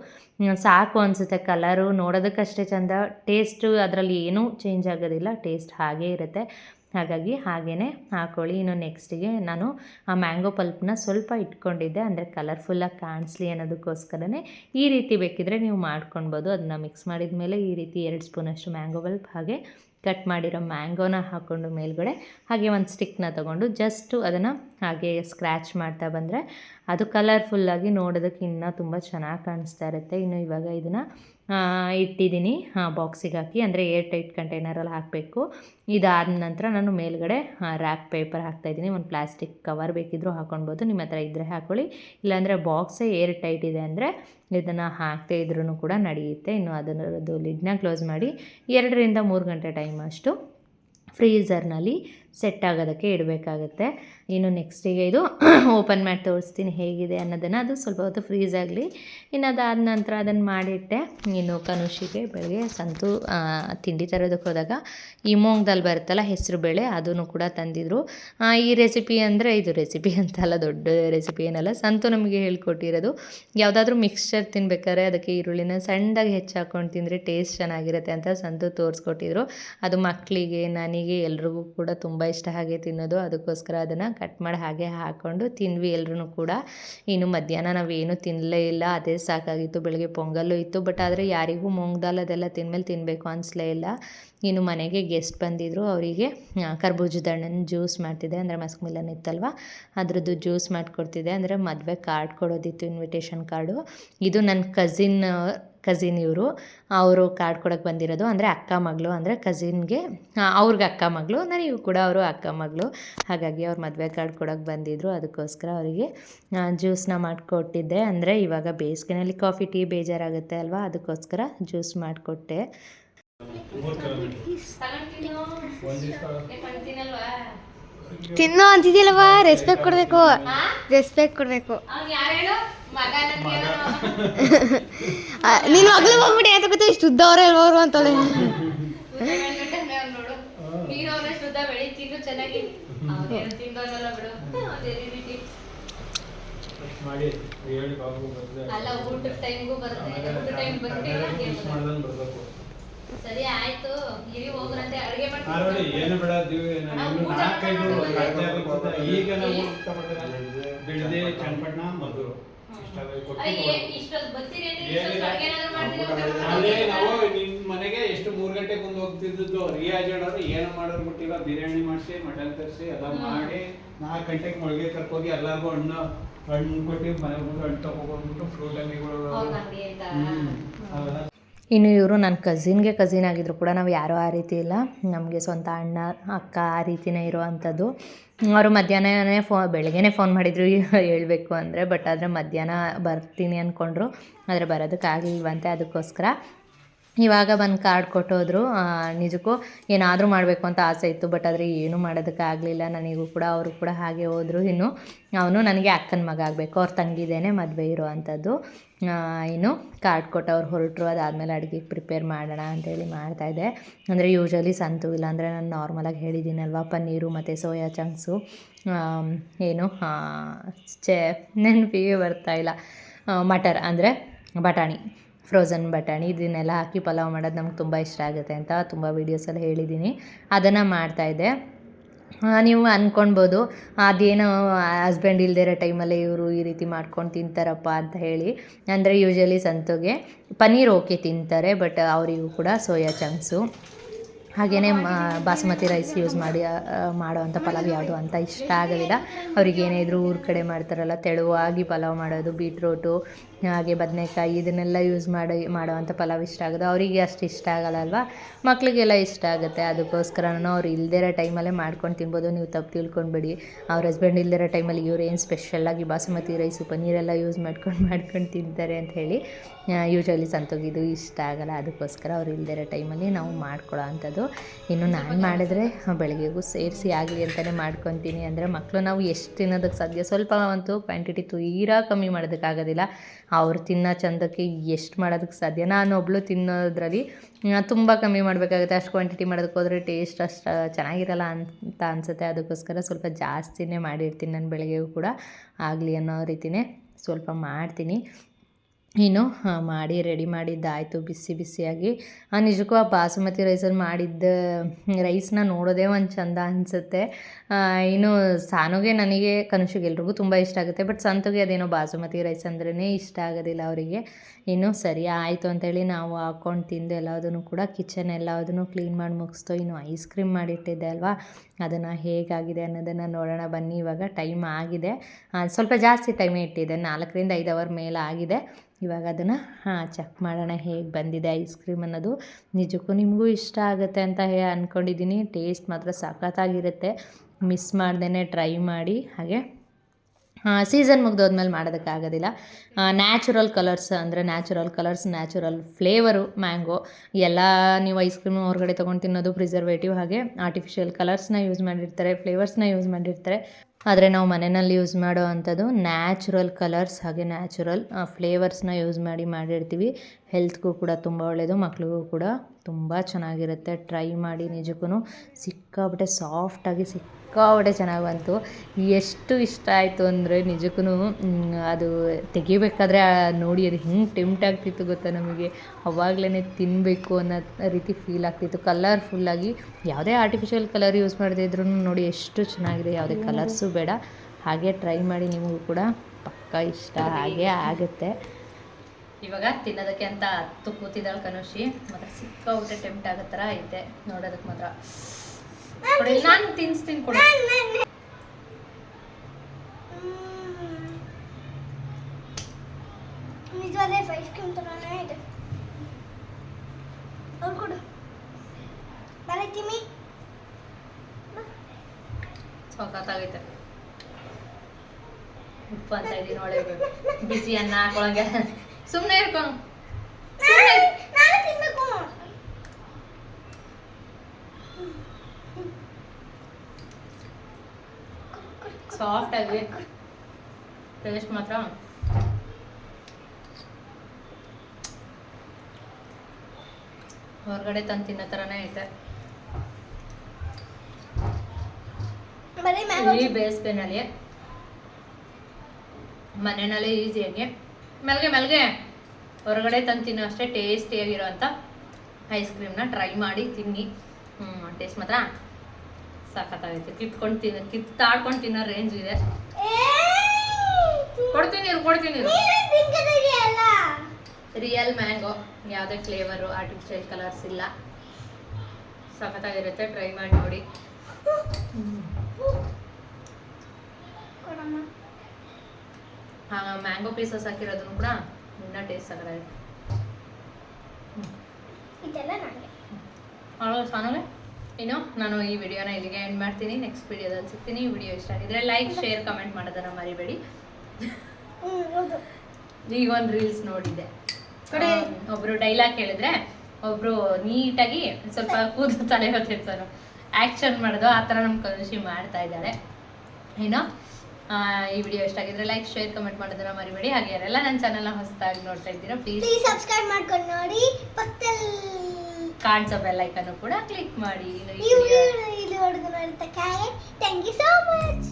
ಸಾಕು ಅನಿಸುತ್ತೆ ಕಲರು ನೋಡೋದಕ್ಕಷ್ಟೇ ಚೆಂದ. ಟೇಸ್ಟು ಅದರಲ್ಲಿ ಏನೂ ಚೇಂಜ್ ಆಗೋದಿಲ್ಲ. ಟೇಸ್ಟ್ ಹಾಗೇ ಇರುತ್ತೆ. ಹಾಗಾಗಿ ಹಾಗೇ ಹಾಕ್ಕೊಳ್ಳಿ ಇನ್ನು ನೆಕ್ಸ್ಟಿಗೆ ನಾನು ಆ ಮ್ಯಾಂಗೋ ಪಲ್ಪ್ನ ಸ್ವಲ್ಪ ಇಟ್ಕೊಂಡಿದ್ದೆ. ಅಂದರೆ ಕಲರ್ಫುಲ್ಲಾಗಿ ಕಾಣಿಸ್ಲಿ ಅನ್ನೋದಕ್ಕೋಸ್ಕರನೇ ಈ ರೀತಿ ಬೇಕಿದ್ರೆ ನೀವು ಮಾಡ್ಕೊಳ್ಬೋದು ಅದನ್ನ ಮಿಕ್ಸ್ ಮಾಡಿದ ಮೇಲೆ ಈ ರೀತಿ ಎರಡು ಸ್ಪೂನಷ್ಟು ಮ್ಯಾಂಗೋ ಪಲ್ಪ್ ಹಾಗೆ ಕಟ್ ಮಾಡಿರೋ ಮ್ಯಾಂಗೋನ ಹಾಕ್ಕೊಂಡು ಮೇಲ್ಗಡೆ ಹಾಗೆ ಒಂದು ಸ್ಟಿಕ್ನ ತೊಗೊಂಡು ಜಸ್ಟು ಅದನ್ನು ಹಾಗೆ ಸ್ಕ್ರ್ಯಾಚ್ ಮಾಡ್ತಾ ಬಂದರೆ ಅದು ಕಲರ್ಫುಲ್ಲಾಗಿ ನೋಡೋದಕ್ಕೆ ಇನ್ನೂ ತುಂಬ ಚೆನ್ನಾಗಿ ಕಾಣಿಸ್ತಾ ಇರುತ್ತೆ. ಇನ್ನು ಇವಾಗ ಇದನ್ನು ಇಟ್ಟಿದ್ದೀನಿ. ಬಾಕ್ಸಿಗೆ ಹಾಕಿ, ಅಂದರೆ ಏರ್ ಟೈಟ್ ಕಂಟೈನರಲ್ಲಿ ಹಾಕಬೇಕು. ಇದಾದ ನಂತರ ನಾನು ಮೇಲ್ಗಡೆ ರ್ಯಾಪ್ ಪೇಪರ್ ಹಾಕ್ತಾಯಿದ್ದೀನಿ ಒಂದು ಪ್ಲಾಸ್ಟಿಕ್ ಕವರ್ ಬೇಕಿದ್ದರೂ ಹಾಕೊಳ್ಬೋದು. ನಿಮ್ಮ ಹತ್ರ ಇದ್ದರೆ ಹಾಕ್ಕೊಳ್ಳಿ ಇಲ್ಲಾಂದರೆ ಬಾಕ್ಸೇ ಏರ್ ಟೈಟ್ ಇದೆ ಅಂದರೆ ಇದನ್ನು ಹಾಕದೇ ಇದ್ರೂ ಕೂಡ ನಡೆಯುತ್ತೆ. ಇನ್ನು ಅದರದ್ದು ಲಿಡ್ನ ಕ್ಲೋಸ್ ಮಾಡಿ, ಎರಡರಿಂದ ಮೂರು ಗಂಟೆ ಟೈಮ್ ಅಷ್ಟು ಫ್ರೀಝರ್ನಲ್ಲಿ ಸೆಟ್ ಆಗೋದಕ್ಕೆ ಇಡಬೇಕಾಗತ್ತೆ. ಇನ್ನು ನೆಕ್ಸ್ಟಿಗೆ ಇದು ಓಪನ್ ಮಾಡಿ ತೋರಿಸ್ತೀನಿ ಹೇಗಿದೆ ಅನ್ನೋದನ್ನು. ಅದು ಸ್ವಲ್ಪ ಹೊತ್ತು ಫ್ರೀಸ್ ಆಗಲಿ. ಇನ್ನು ಅದಾದ ನಂತರ ಅದನ್ನು ಮಾಡಿಟ್ಟೆ. ಇನ್ನು ಕನುಷಿಗೆ ಬೆಳಗ್ಗೆ ಸಂತು ತಿಂಡಿ ತರೋದಕ್ಕೆ ಹೋದಾಗ ಈ ಮೋಂಗ್ದಲ್ಲಿ ದಾಲ್ ಬರುತ್ತಲ್ಲ ಹೆಸರು ಬೇಳೆ ಅದನ್ನು ಕೂಡ ತಂದಿದ್ರು. ಈ ರೆಸಿಪಿ ಅಂದರೆ ಇದು ರೆಸಿಪಿ ಅಂತಲ್ಲ, ದೊಡ್ಡ ರೆಸಿಪಿ ಏನಲ್ಲ. ಸಂತು ನಮಗೆ ಹೇಳ್ಕೊಟ್ಟಿರೋದು. ಯಾವುದಾದ್ರೂ ಮಿಕ್ಸ್ಚರ್ ತಿನ್ಬೇಕಾದ್ರೆ ಅದಕ್ಕೆ ಈರುಳ್ಳಿನ ಸಣ್ಣದಾಗಿ ಹೆಚ್ಚಾಕೊಂಡು ತಿಂದರೆ ಟೇಸ್ಟ್ ಚೆನ್ನಾಗಿರುತ್ತೆ ಅಂತ ಸಂತು ತೋರಿಸ್ಕೊಟ್ಟಿದ್ರು. ಅದು ಮಕ್ಕಳಿಗೆ ನನಗೆ ಎಲ್ರಿಗೂ ಕೂಡ ತುಂಬ ತುಂಬ ಇಷ್ಟ ಹಾಗೆ ತಿನ್ನೋದು, ಅದಕ್ಕೋಸ್ಕರ ಅದನ್ನು ಕಟ್ ಮಾಡಿ ಹಾಗೆ ಹಾಕ್ಕೊಂಡು ತಿಂದ್ವಿ ಎಲ್ಲರೂ ಕೂಡ. ಇನ್ನು ಮಧ್ಯಾಹ್ನ ನಾವೇನು ತಿನ್ನಲೇ ಇಲ್ಲ, ಅದೇ ಸಾಕಾಗಿತ್ತು, ಬೆಳಗ್ಗೆ ಪೊಂಗಲ್ಲು ಇತ್ತು ಬಟ್ ಆದರೆ ಯಾರಿಗೂ ಮೂಂಗ್ ದಾಲ್ ಅದೆಲ್ಲ ತಿಂದಮೇಲೆ ತಿನ್ನಬೇಕು ಅನಿಸ್ಲೇ ಇಲ್ಲ. ಇನ್ನು ಮನೆಗೆ ಗೆಸ್ಟ್ ಬಂದಿದ್ದರು ಅವರಿಗೆ ಕರ್ಬೂಜದ ಹಣ್ಣನ್ನು ಜ್ಯೂಸ್ ಮಾಡ್ತಿದ್ದೆ, ಅಂದರೆ ಮಸ್ಕ್ ಮಿಲನ್ ಇತ್ತಲ್ವ? ಅದರದ್ದು ಜ್ಯೂಸ್ ಮಾಡಿಕೊಡ್ತಿದ್ದೆ, ಅಂದರೆ ಮದುವೆ ಕಾರ್ಡ್ ಕೊಡೋದಿತ್ತು ಇನ್ವಿಟೇಷನ್ ಕಾರ್ಡು ಇದು ನನ್ನ ಕಸಿನ್ ಕಸಿನ್ ಇವರು. ಅವರು ಕಾರ್ಡ್ ಕೊಡೋಕ್ಕೆ ಬಂದಿರೋದು. ಅಂದರೆ ಅಕ್ಕ ಮಗಳು. ಅಂದರೆ ಕಸಿನ್ಗೆ ಅವ್ರಿಗೆ ಅಕ್ಕ ಮಗಳು. ನನಗೂ ಕೂಡ ಅವರು ಅಕ್ಕ ಮಗಳು. ಹಾಗಾಗಿ ಅವ್ರು ಮದುವೆ ಕಾರ್ಡ್ ಕೊಡೋಕ್ಕೆ ಬಂದಿದ್ದರು ಅದಕ್ಕೋಸ್ಕರ ಅವರಿಗೆ ಜ್ಯೂಸ್ನ ಮಾಡಿಕೊಟ್ಟಿದ್ದೆ. ಅಂದರೆ ಇವಾಗ ಬೇಸಿಗೆನಲ್ಲಿ ಕಾಫಿ ಟೀ ಬೇಜಾರಾಗುತ್ತೆ ಅಲ್ವಾ? ಅದಕ್ಕೋಸ್ಕರ ಜ್ಯೂಸ್ ಮಾಡಿಕೊಟ್ಟೆ. ತಿನ್ನೋ ಅಂತಿದ್ಯಲ್ಲವ ರೆಸ್ಪೆಕ್ಟ್ ಕೊಡಬೇಕು. ರೆಸ್ಪೆಕ್ಟ್ ಕೊಡಬೇಕು. ನೀನು ಮಗಳು ಹೋಗ್ಬಿಟ್ಟು ಯಾತ ಗೊತ್ತಾ ಇಷ್ಟು ಉದ್ದ ಅವ್ರೆ ಅವರು ಅಂತಳೆ ಮಾಡಿ ಹೇಳಿ ಬಾಬು ಬರ್ದೆ ಅಲ್ಲ ಊಟದ ಟೈಮ್ಗೂ ಬರುತ್ತೆ. ಊಟ ಟೈಮ್ ಬರ್ಬೇಕು. ಸರಿ ಆಯ್ತು. ಇರಿ ಹೋಗ್ರಂತೆ ಅಡುಗೆ ಆ ನೋಡಿ ಏನು ಬೇಡ ದಿವ್ಯ ನಾನು ಈಗ ನಾವು ಬಿಡದೆ ಚನ್ನಪಟ್ಟಣ ಏನಿಲ್ಲ. ಅಲ್ಲೇ ನಾವು ನಿಮ್ ಮನೆಗೆ ಎಷ್ಟು ಮೂರ್ ಗಂಟೆಗೆ ಬಂದು ಹೋಗ್ತಿದ್ದು ರಿಯಾಜ್ ಹೇಳೋರು ಏನು ಮಾಡೋರು ಬಿಟ್ಟಿಲ್ಲ ಬಿರಿಯಾನಿ ಮಾಡಿಸಿ ಮಟನ್ ತರಿಸಿ ಎಲ್ಲ ಮಾಡಿ ನಾಲ್ಕು ಗಂಟೆಗೆ ಮೊಳಗೆ ಕರ್ಕೋಗಿ ಎಲ್ಲರಿಗೂ ಹಣ್ಣು ಹಣ್ಣು ಕೊಟ್ಟು ಮನೆಗೆ ಬಂದು ಹಣ್ಣು ತಗೊಂಡ್ಬಿಟ್ಟು ಫ್ರೂಟ್ ಅಂಗಡಿಗಳು ಇನ್ನು ಇವರು ನನ್ನ ಕಸಿನ್ಗೆ ಕಸಿನ್ ಆಗಿದ್ರು ಕೂಡ ನಾವು ಯಾರೂ ಆ ರೀತಿ ಇಲ್ಲ. ನಮಗೆ ಸ್ವಂತ ಅಣ್ಣ, ಅಕ್ಕ ಆ ರೀತಿನೇ ಇರುವಂಥದ್ದು. ಅವರು ಮಧ್ಯಾಹ್ನನೇ ಫೋ, ಬೆಳಗ್ಗೆನೇ ಫೋನ್ ಮಾಡಿದ್ರು <laughs> ಹೇಳಬೇಕು ಅಂದರೆ ಬಟ್ ಆದರೆ ಮಧ್ಯಾಹ್ನ ಬರ್ತೀನಿ ಅಂದ್ಕೊಂಡ್ರು ಆದರೆ ಬರೋದಕ್ಕಾಗಲಿಲ್ವಂತೆ ಅದಕ್ಕೋಸ್ಕರ. ಇವಾಗ ಬಂದು ಕಾರ್ಡ್ ಕೊಟ್ಟೋದ್ರು. ನಿಜಕ್ಕೂ ಏನಾದರೂ ಮಾಡಬೇಕು ಅಂತ ಆಸೆ ಇತ್ತು ಬಟ್ ಆದರೆ ಏನೂ ಮಾಡೋದಕ್ಕಾಗಲಿಲ್ಲ ನನಗೂ ಕೂಡ, ಅವರು ಕೂಡ ಹಾಗೆ ಹೋದರು. ಇನ್ನು ಅವನು ನನಗೆ ಅಕ್ಕನ ಮಗ ಆಗಬೇಕು, ಅವ್ರ ತಂಗಿದೇನೆ ಮದುವೆ ಇರುವಂಥದ್ದು ಇನ್ನು ಕಾರ್ಡ್ ಕೊಟ್ಟು ಅವ್ರು ಹೊರಟರು, ಅದಾದಮೇಲೆ ಅಡುಗೆಗೆ ಪ್ರಿಪೇರ್ ಮಾಡೋಣ ಅಂತೇಳಿ ಮಾಡ್ತಾಯಿದ್ದೆ ಅಂದರೆ ಯೂಶ್ವಲಿ ಸಂತು ಇಲ್ಲ ಅಂದರೆ ನಾನು ನಾರ್ಮಲಾಗಿ ಹೇಳಿದ್ದೀನಲ್ವ ಪನ್ನೀರು ಮತ್ತು ಸೋಯಾ ಚಂಕ್ಸು ಏನು ಚೆ ನೆನಪಿಗೆ ಬರ್ತಾಯಿಲ್ಲ ಮಟರ್ ಅಂದರೆ ಬಟಾಣಿ. ಫ್ರೋಝನ್ ಬಟಾಣಿ, ಇದನ್ನೆಲ್ಲ ಹಾಕಿ ಪಲಾವ್ ಮಾಡೋದು ನಮ್ಗೆ ತುಂಬ ಇಷ್ಟ ಆಗುತ್ತೆ ಅಂತ ತುಂಬ ವೀಡಿಯೋಸಲ್ಲಿ ಹೇಳಿದ್ದೀನಿ ಅದನ್ನು ಮಾಡ್ತಾಯಿದ್ದೆ ನೀವು ಅಂದ್ಕೊಳ್ಬೋದು ಅದೇನೋ ಹಸ್ಬೆಂಡ್ ಇಲ್ಲದೇ ಇರೋ ಟೈಮಲ್ಲಿ ಇವರು ಈ ರೀತಿ ಮಾಡ್ಕೊಂಡು ತಿಂತಾರಪ್ಪ ಅಂತ ಹೇಳಿ. ಅಂದರೆ ಯೂಶ್ವಲಿ ಸಂತೋಗೆ ಪನ್ನೀರ್ ಓಕೆ ತಿಂತಾರೆ ಬಟ್ ಅವರಿಗೂ ಕೂಡ ಸೋಯಾ ಚಂಕ್ಸು ಹಾಗೆಯೇ ಬಾಸುಮತಿ ರೈಸ್ ಯೂಸ್ ಮಾಡಿ ಮಾಡುವಂಥ ಪಲಾವ್ ಯಾವುದು ಅಂತ ಇಷ್ಟ ಆಗೋದಿಲ್ಲ ಅವ್ರಿಗೆ ಏನೇ ಇದ್ರೂ ಊರ ಕಡೆ ಮಾಡ್ತಾರಲ್ಲ, ತೆಳುವಾಗಿ ಪಲಾವ್ ಮಾಡೋದು, ಬೀಟ್ರೋಟು, ಹಾಗೆ ಬದನೆಕಾಯಿ ಇದನ್ನೆಲ್ಲ ಯೂಸ್ ಮಾಡಿ, ಮಾಡೋವಂಥ ಪಲಾವ್ ಇಷ್ಟ ಆಗೋದು. ಅವರಿಗೆ ಅಷ್ಟು ಇಷ್ಟ ಆಗಲ್ಲ ಅಲ್ವಾ? ಮಕ್ಳಿಗೆಲ್ಲ ಇಷ್ಟ ಆಗುತ್ತೆ. ಅದಕ್ಕೋಸ್ಕರ ನಾನು ಅವ್ರು ಇಲ್ದಿರೋ ಟೈಮಲ್ಲೇ ಮಾಡ್ಕೊಂಡು ತಿನ್ಬೋದು. ನೀವು ತಪ್ಪು ತಿಳ್ಕೊಂಡ್ಬಿಡಿ. ಅವ್ರ ಹಸ್ಬೆಂಡ್ ಇಲ್ದಿರೋ ಟೈಮಲ್ಲಿ ಇವ್ರು ಏನು ಸ್ಪೆಷಲ್ಲಾಗಿ ಬಾಸುಮತಿ ರೈಸು, ಪನ್ನೀರೆಲ್ಲ ಯೂಸ್ ಮಾಡ್ಕೊಂಡು ಮಾಡ್ಕೊಂಡು ತಿಂತಾರೆ ಅಂತ ಹೇಳಿ ಯೂಶ್ವಲಿ ಸಂತೋಗಿದು ಇಷ್ಟ ಆಗಲ್ಲ, ಅದಕ್ಕೋಸ್ಕರ ಅವ್ರು ಇಲ್ಲದೇ ಇರೋ ಟೈಮಲ್ಲಿ ನಾವು ಮಾಡ್ಕೊಳ್ಳೋ ಅಂಥದ್ದು. ಇನ್ನು ನಾನು ಮಾಡಿದ್ರೆ ಬೆಳಗ್ಗೆಗೂ ಸೇರಿಸಿ ಆಗಲಿ ಅಂತಲೇ ಮಾಡ್ಕೊತೀನಿ. ಅಂದರೆ ಮಕ್ಕಳು ನಾವು ಎಷ್ಟು ತಿನ್ನೋದಕ್ಕೆ ಸಾಧ್ಯ? ಸ್ವಲ್ಪ ಅಂತೂ ಕ್ವಾಂಟಿಟಿ ತೀರಾ ಕಮ್ಮಿ ಮಾಡೋದಕ್ಕಾಗೋದಿಲ್ಲ ಅವ್ರು ತಿನ್ನೋ ಚಂದಕ್ಕೆ ಎಷ್ಟು ಮಾಡೋದಕ್ಕೆ ಸಾಧ್ಯ? ನಾನು ಒಬ್ಳು ತಿನ್ನೋದ್ರಲ್ಲಿ ತುಂಬ ಕಮ್ಮಿ ಮಾಡಬೇಕಾಗುತ್ತೆ. ಅಷ್ಟು ಕ್ವಾಂಟಿಟಿ ಮಾಡೋದಕ್ಕೆ ಹೋದರೆ ಟೇಸ್ಟ್ ಅಷ್ಟು ಚೆನ್ನಾಗಿರಲ್ಲ ಅಂತ ಅನಿಸುತ್ತೆ. ಅದಕ್ಕೋಸ್ಕರ ಸ್ವಲ್ಪ ಜಾಸ್ತಿನೇ ಮಾಡಿರ್ತೀನಿ ನಾನು ಬೆಳಗ್ಗೆಗೂ ಕೂಡ. ಆಗಲಿ ಅನ್ನೋ ರೀತಿಯೇ ಸ್ವಲ್ಪ ಮಾಡ್ತೀನಿ. ಇನ್ನು ಮಾಡಿ ರೆಡಿ ಮಾಡಿದ್ದಾಯಿತು ಬಿಸಿ ಬಿಸಿಯಾಗಿ. ಆ, ನಿಜಕ್ಕೂ ಆ ಬಾಸುಮತಿ ರೈಸಲ್ಲಿ ಮಾಡಿದ್ದ ರೈಸ್ನ ನೋಡೋದೇ ಒಂದು ಚಂದ ಅನಿಸುತ್ತೆ. ಇನ್ನು ಸಾನುಗೆ ನನಗೆ ಕನುಷಿಗೆ ಎಲ್ರಿಗೂ ತುಂಬ ಇಷ್ಟ ಆಗುತ್ತೆ. ಬಟ್ ಸಂತುಗೆ ಅದೇನೋ ಬಾಸುಮತಿ ರೈಸ್ ಅಂದ್ರೇ ಇಷ್ಟ ಆಗೋದಿಲ್ಲ ಅವರಿಗೆ. ಇನ್ನು ಸರಿ ಆಯಿತು ಅಂತೇಳಿ ನಾವು ಹಾಕ್ಕೊಂಡು ತಿಂದು ಎಲ್ಲದನ್ನು ಕೂಡ ಕಿಚನ್ ಎಲ್ಲದನ್ನು ಕ್ಲೀನ್ ಮಾಡಿ ಮುಗಿಸ್ತು. ಇನ್ನು ಐಸ್ ಕ್ರೀಮ್ ಮಾಡಿಟ್ಟಿದ್ದೆ ಅಲ್ವಾ? ಅದನ್ನು ಹೇಗಾಗಿದೆ ಅನ್ನೋದನ್ನು ನೋಡೋಣ, ಬನ್ನಿ. ಇವಾಗ ಟೈಮ್ ಆಗಿದೆ. ಸ್ವಲ್ಪ ಜಾಸ್ತಿ ಟೈಮೇ ಇಟ್ಟಿದೆ ನಾಲ್ಕರಿಂದ ಐದು ಅವರ್ ಮೇಲೆ ಆಗಿದೆ. ಇವಾಗ ಅದನ್ನು, ಹಾಂ ಚೆಕ್ ಮಾಡೋಣ ಹೇಗೆ ಬಂದಿದೆ ಐಸ್ ಕ್ರೀಮ್ ಅನ್ನೋದು. ನಿಜಕ್ಕೂ ನಿಮಗೂ ಇಷ್ಟ ಆಗುತ್ತೆ ಅಂತ ಹೇ ಅಂದ್ಕೊಂಡಿದ್ದೀನಿ ಟೇಸ್ಟ್ ಮಾತ್ರ ಸಖತ್ತಾಗಿರುತ್ತೆ. ಮಿಸ್ ಮಾಡ್ದೇ ಟ್ರೈ ಮಾಡಿ. ಹಾಗೆ ಸೀಸನ್ ಮುಗ್ದೋದ್ಮೇಲೆ ಮಾಡೋದಕ್ಕಾಗೋದಿಲ್ಲ. ನ್ಯಾಚುರಲ್ ಕಲರ್ಸ್ ಅಂದರೆ natural colours natural flavour mango ಎಲ್ಲ ನೀವು ಐಸ್ ಕ್ರೀಮ್ ಹೊರಗಡೆ ತೊಗೊಂಡು ತಿನ್ನೋದು ಪ್ರಿಸರ್ವೇಟಿವ್ ಹಾಗೆ ಆರ್ಟಿಫಿಷಿಯಲ್ ಕಲರ್ಸ್ನ ಯೂಸ್ ಮಾಡಿರ್ತಾರೆ ಫ್ಲೇವರ್ಸ್ನ ಯೂಸ್ ಮಾಡಿರ್ತಾರೆ. ಆದರೆ ನಾವು ಮನೆಯಲ್ಲಿ ಯೂಸ್ ಮಾಡೋ ಅಂಥದ್ದು ನ್ಯಾಚುರಲ್ ಕಲರ್ಸ್ ಹಾಗೆ ನ್ಯಾಚುರಲ್ ಫ್ಲೇವರ್ಸ್ನ ಯೂಸ್ ಮಾಡಿ ಮಾಡಿರ್ತೀವಿ. ಹೆಲ್ತ್ಗೂ ಕೂಡ ತುಂಬ ಒಳ್ಳೆಯದು ಮಕ್ಳಿಗೂ ಕೂಡ ತುಂಬ ಚೆನ್ನಾಗಿರುತ್ತೆ. ಟ್ರೈ ಮಾಡಿ ನಿಜಕ್ಕೂ ಸಿಕ್ಕಾಬಿಟ್ಟೆ ಸಾಫ್ಟಾಗಿ ಸಿಕ್ಕಾಬಿಟ್ಟೆ ಚೆನ್ನಾಗಿ ಬಂತು. ಎಷ್ಟು ಇಷ್ಟ ಆಯಿತು ಅಂದರೆ ನಿಜಕ್ಕೂ ಅದು ತೆಗಿಬೇಕಾದ್ರೆ ನೋಡಿ ಅದು ಹೆಂಗೆ ಟೆಂಪ್ಟ್ ಆಗ್ತಿತ್ತು ಗೊತ್ತಾ ನಮಗೆ? ಅವಾಗಲೇ ತಿನ್ನಬೇಕು ಅನ್ನೋ ರೀತಿ ಫೀಲ್ ಆಗ್ತಿತ್ತು. ಕಲರ್ಫುಲ್ಲಾಗಿ ಯಾವುದೇ ಆರ್ಟಿಫಿಷಿಯಲ್ ಕಲರ್ ಯೂಸ್ ಮಾಡದೇ ಇದ್ರೂ ನೋಡಿ ಎಷ್ಟು ಚೆನ್ನಾಗಿದೆ. ಯಾವುದೇ ಕಲರ್ಸು ಬೇಡ. ಹಾಗೆ ಟ್ರೈ ಮಾಡಿ ನಿಮಗೂ ಕೂಡ ಪಕ್ಕ ಇಷ್ಟ. ಹಾಗೆ ಆಗುತ್ತೆ. ಇವಾಗ ತಿನ್ನೋದಕ್ಕೆ ಅಂತ ಹತ್ತು ಕೂತಿದ್ದಾಳೆ ಕನುಷಿ. ಮಾತ್ರ ಸಿಕ್ಕಾಬಿಟ್ಟೆ ಟೆಂಪ್ಟ್ ಆಗೋ ಥರ ಐತೆ. ನೋಡೋದಕ್ಕೆ ಮಾತ್ರ. ಕೊಡಿ, ನಾನು ತಿನ್ಸ್ತೀನಿ ಕೊಡು. ನಿಜವಾದ ಐಸ್ ಕ್ರೀಮ್ ಇದೆ. ಅವ್ರು ಕೊಡು. ಬರ ತಿಮ್ಮಿ. ಸಖತ್ತಾಗೈತೆ ಉಪ್ಪು ಅಂತ ಇದೀನಿ ಒಳಗೆ ಬಿಸಿ ಅನ್ನ ಹಾಕೊಳಂಗೆ ಸುಮ್ಮನೆ ಇರ್ಕೊಂಡು ಸಾಫ್ಟ್ ಆಗಿ ಟೇಸ್ಟ್ ಮಾತ್ರ. ಹೊರಗಡೆ ತಂದು ತಿನ್ನೋ ಥರನೇ ಐತೆ. ಈ ಬೇಸ್ಪೆನಲ್ಲಿ ಮನೆಯಲ್ಲೇ ಈಸಿಯಾಗಿ ಮೆಲ್ಗೆ ಮೆಲ್ಗೆ ಹೊರಗಡೆ ತಂದು ತಿನ್ನೋ. ಅಷ್ಟೇ ಟೇಸ್ಟಿಯಾಗಿರೋಂಥ ಐಸ್ ಕ್ರೀಮ್ನ ಟ್ರೈ ಮಾಡಿ ತಿನ್ನಿ. ಹ್ಞೂ ಟೇಸ್ಟ್ ಮಾತ್ರ ಸಖತ್ತಾಗೈತೆ. ಕಿತ್ಕೊಂಡು ತಿನ್ನ. ಕಿತ್ತಾಡ್ಕೊಂಡು ತಿನ್ನೋ ರೇಂಜ್ ಇದೆ. ಕೊಡ್ತೀನಿ ಕೊಡ್ತೀನಿ ರಿಯಲ್ ಮ್ಯಾಂಗೋ ಯಾವುದೇ ಫ್ಲೇವರು ಆರ್ಟಿಫಿಷಿಯಲ್ ಕಲರ್ಸ್ ಇಲ್ಲ. ಸಖತ್ತಾಗಿರುತ್ತೆ. ಟ್ರೈ ಮಾಡಿ ನೋಡಿ. ಮ್ಯಾಂಗೋ ಪೀಸಸ್ ಹಾಕಿರೋದನ್ನು ಕೂಡ ಇನ್ನೂ ಟೇಸ್ಟ್ ಸಕ್ಕತ್ತಾಗಿದೆ ಇದೆಲ್ಲ ನನಗೆ ಸಾನೋಗೆ ಇನ್ನು ನಾನು ಈ ವಿಡಿಯೋನ ಇಲ್ಲಿಗೆ ಎಂಡ್ ಮಾಡ್ತೀನಿ. ನೆಕ್ಸ್ಟ್ ವಿಡಿಯೋದಲ್ಲಿ ಸಿಗ್ತೀನಿ. ಈ ವಿಡಿಯೋ ಇಷ್ಟ ಆಗಿದ್ರೆ ಲೈಕ್ ಶೇರ್ ಕಮೆಂಟ್ ಮಾಡೋದನ್ನ ಮರಿಬೇಡಿ. ಈಗ ಒಂದು ರೀಲ್ಸ್ ನೋಡಿದ್ದೆ. ಒಬ್ರು ಡೈಲಾಗ್ ಹೇಳಿದ್ರೆ ಒಬ್ರು ನೀಟಾಗಿ ಸ್ವಲ್ಪ ಕೂದಲು ತಲೆ ಹೊತ್ತಿರ್ತಾರೆ ಆ್ಯಕ್ಷನ್ ಮಾಡೋದು ಆ ಥರ ನಮ್ಮ ಕನುಷಿ ಮಾಡ್ತಾ ಇದ್ದಾಳೆ. ಏನು ಈ ವಿಡಿಯೋ ಇಷ್ಟ ಆಗಿದ್ರೆ ಲೈಕ್ ಶೇರ್ ಕಮೆಂಟ್ ಮಾಡೋದನ್ನ ಮರಿಬೇಡಿ. ಹಾಗೆ ಯಾರೆಲ್ಲ ನನ್ನ ಚಾನಲ್ನ ಹೊಸದಾಗಿ ನೋಡ್ತಾ ಇದ್ದೀರಾ ಪ್ಲೀಸ್ ಪ್ಲೀಸ್ ಸಬ್ಸ್ಕ್ರೈಬ್ ಮಾಡ್ಕೊಂಡು ನೋಡಿ. ಪಕ್ಕದಲ್ಲಿ ಕಾಣಿಸೋ ಬೆಲ್ ಐಕನ್ ಕೂಡ ಕ್ಲಿಕ್ ಮಾಡಿ. Thank you so much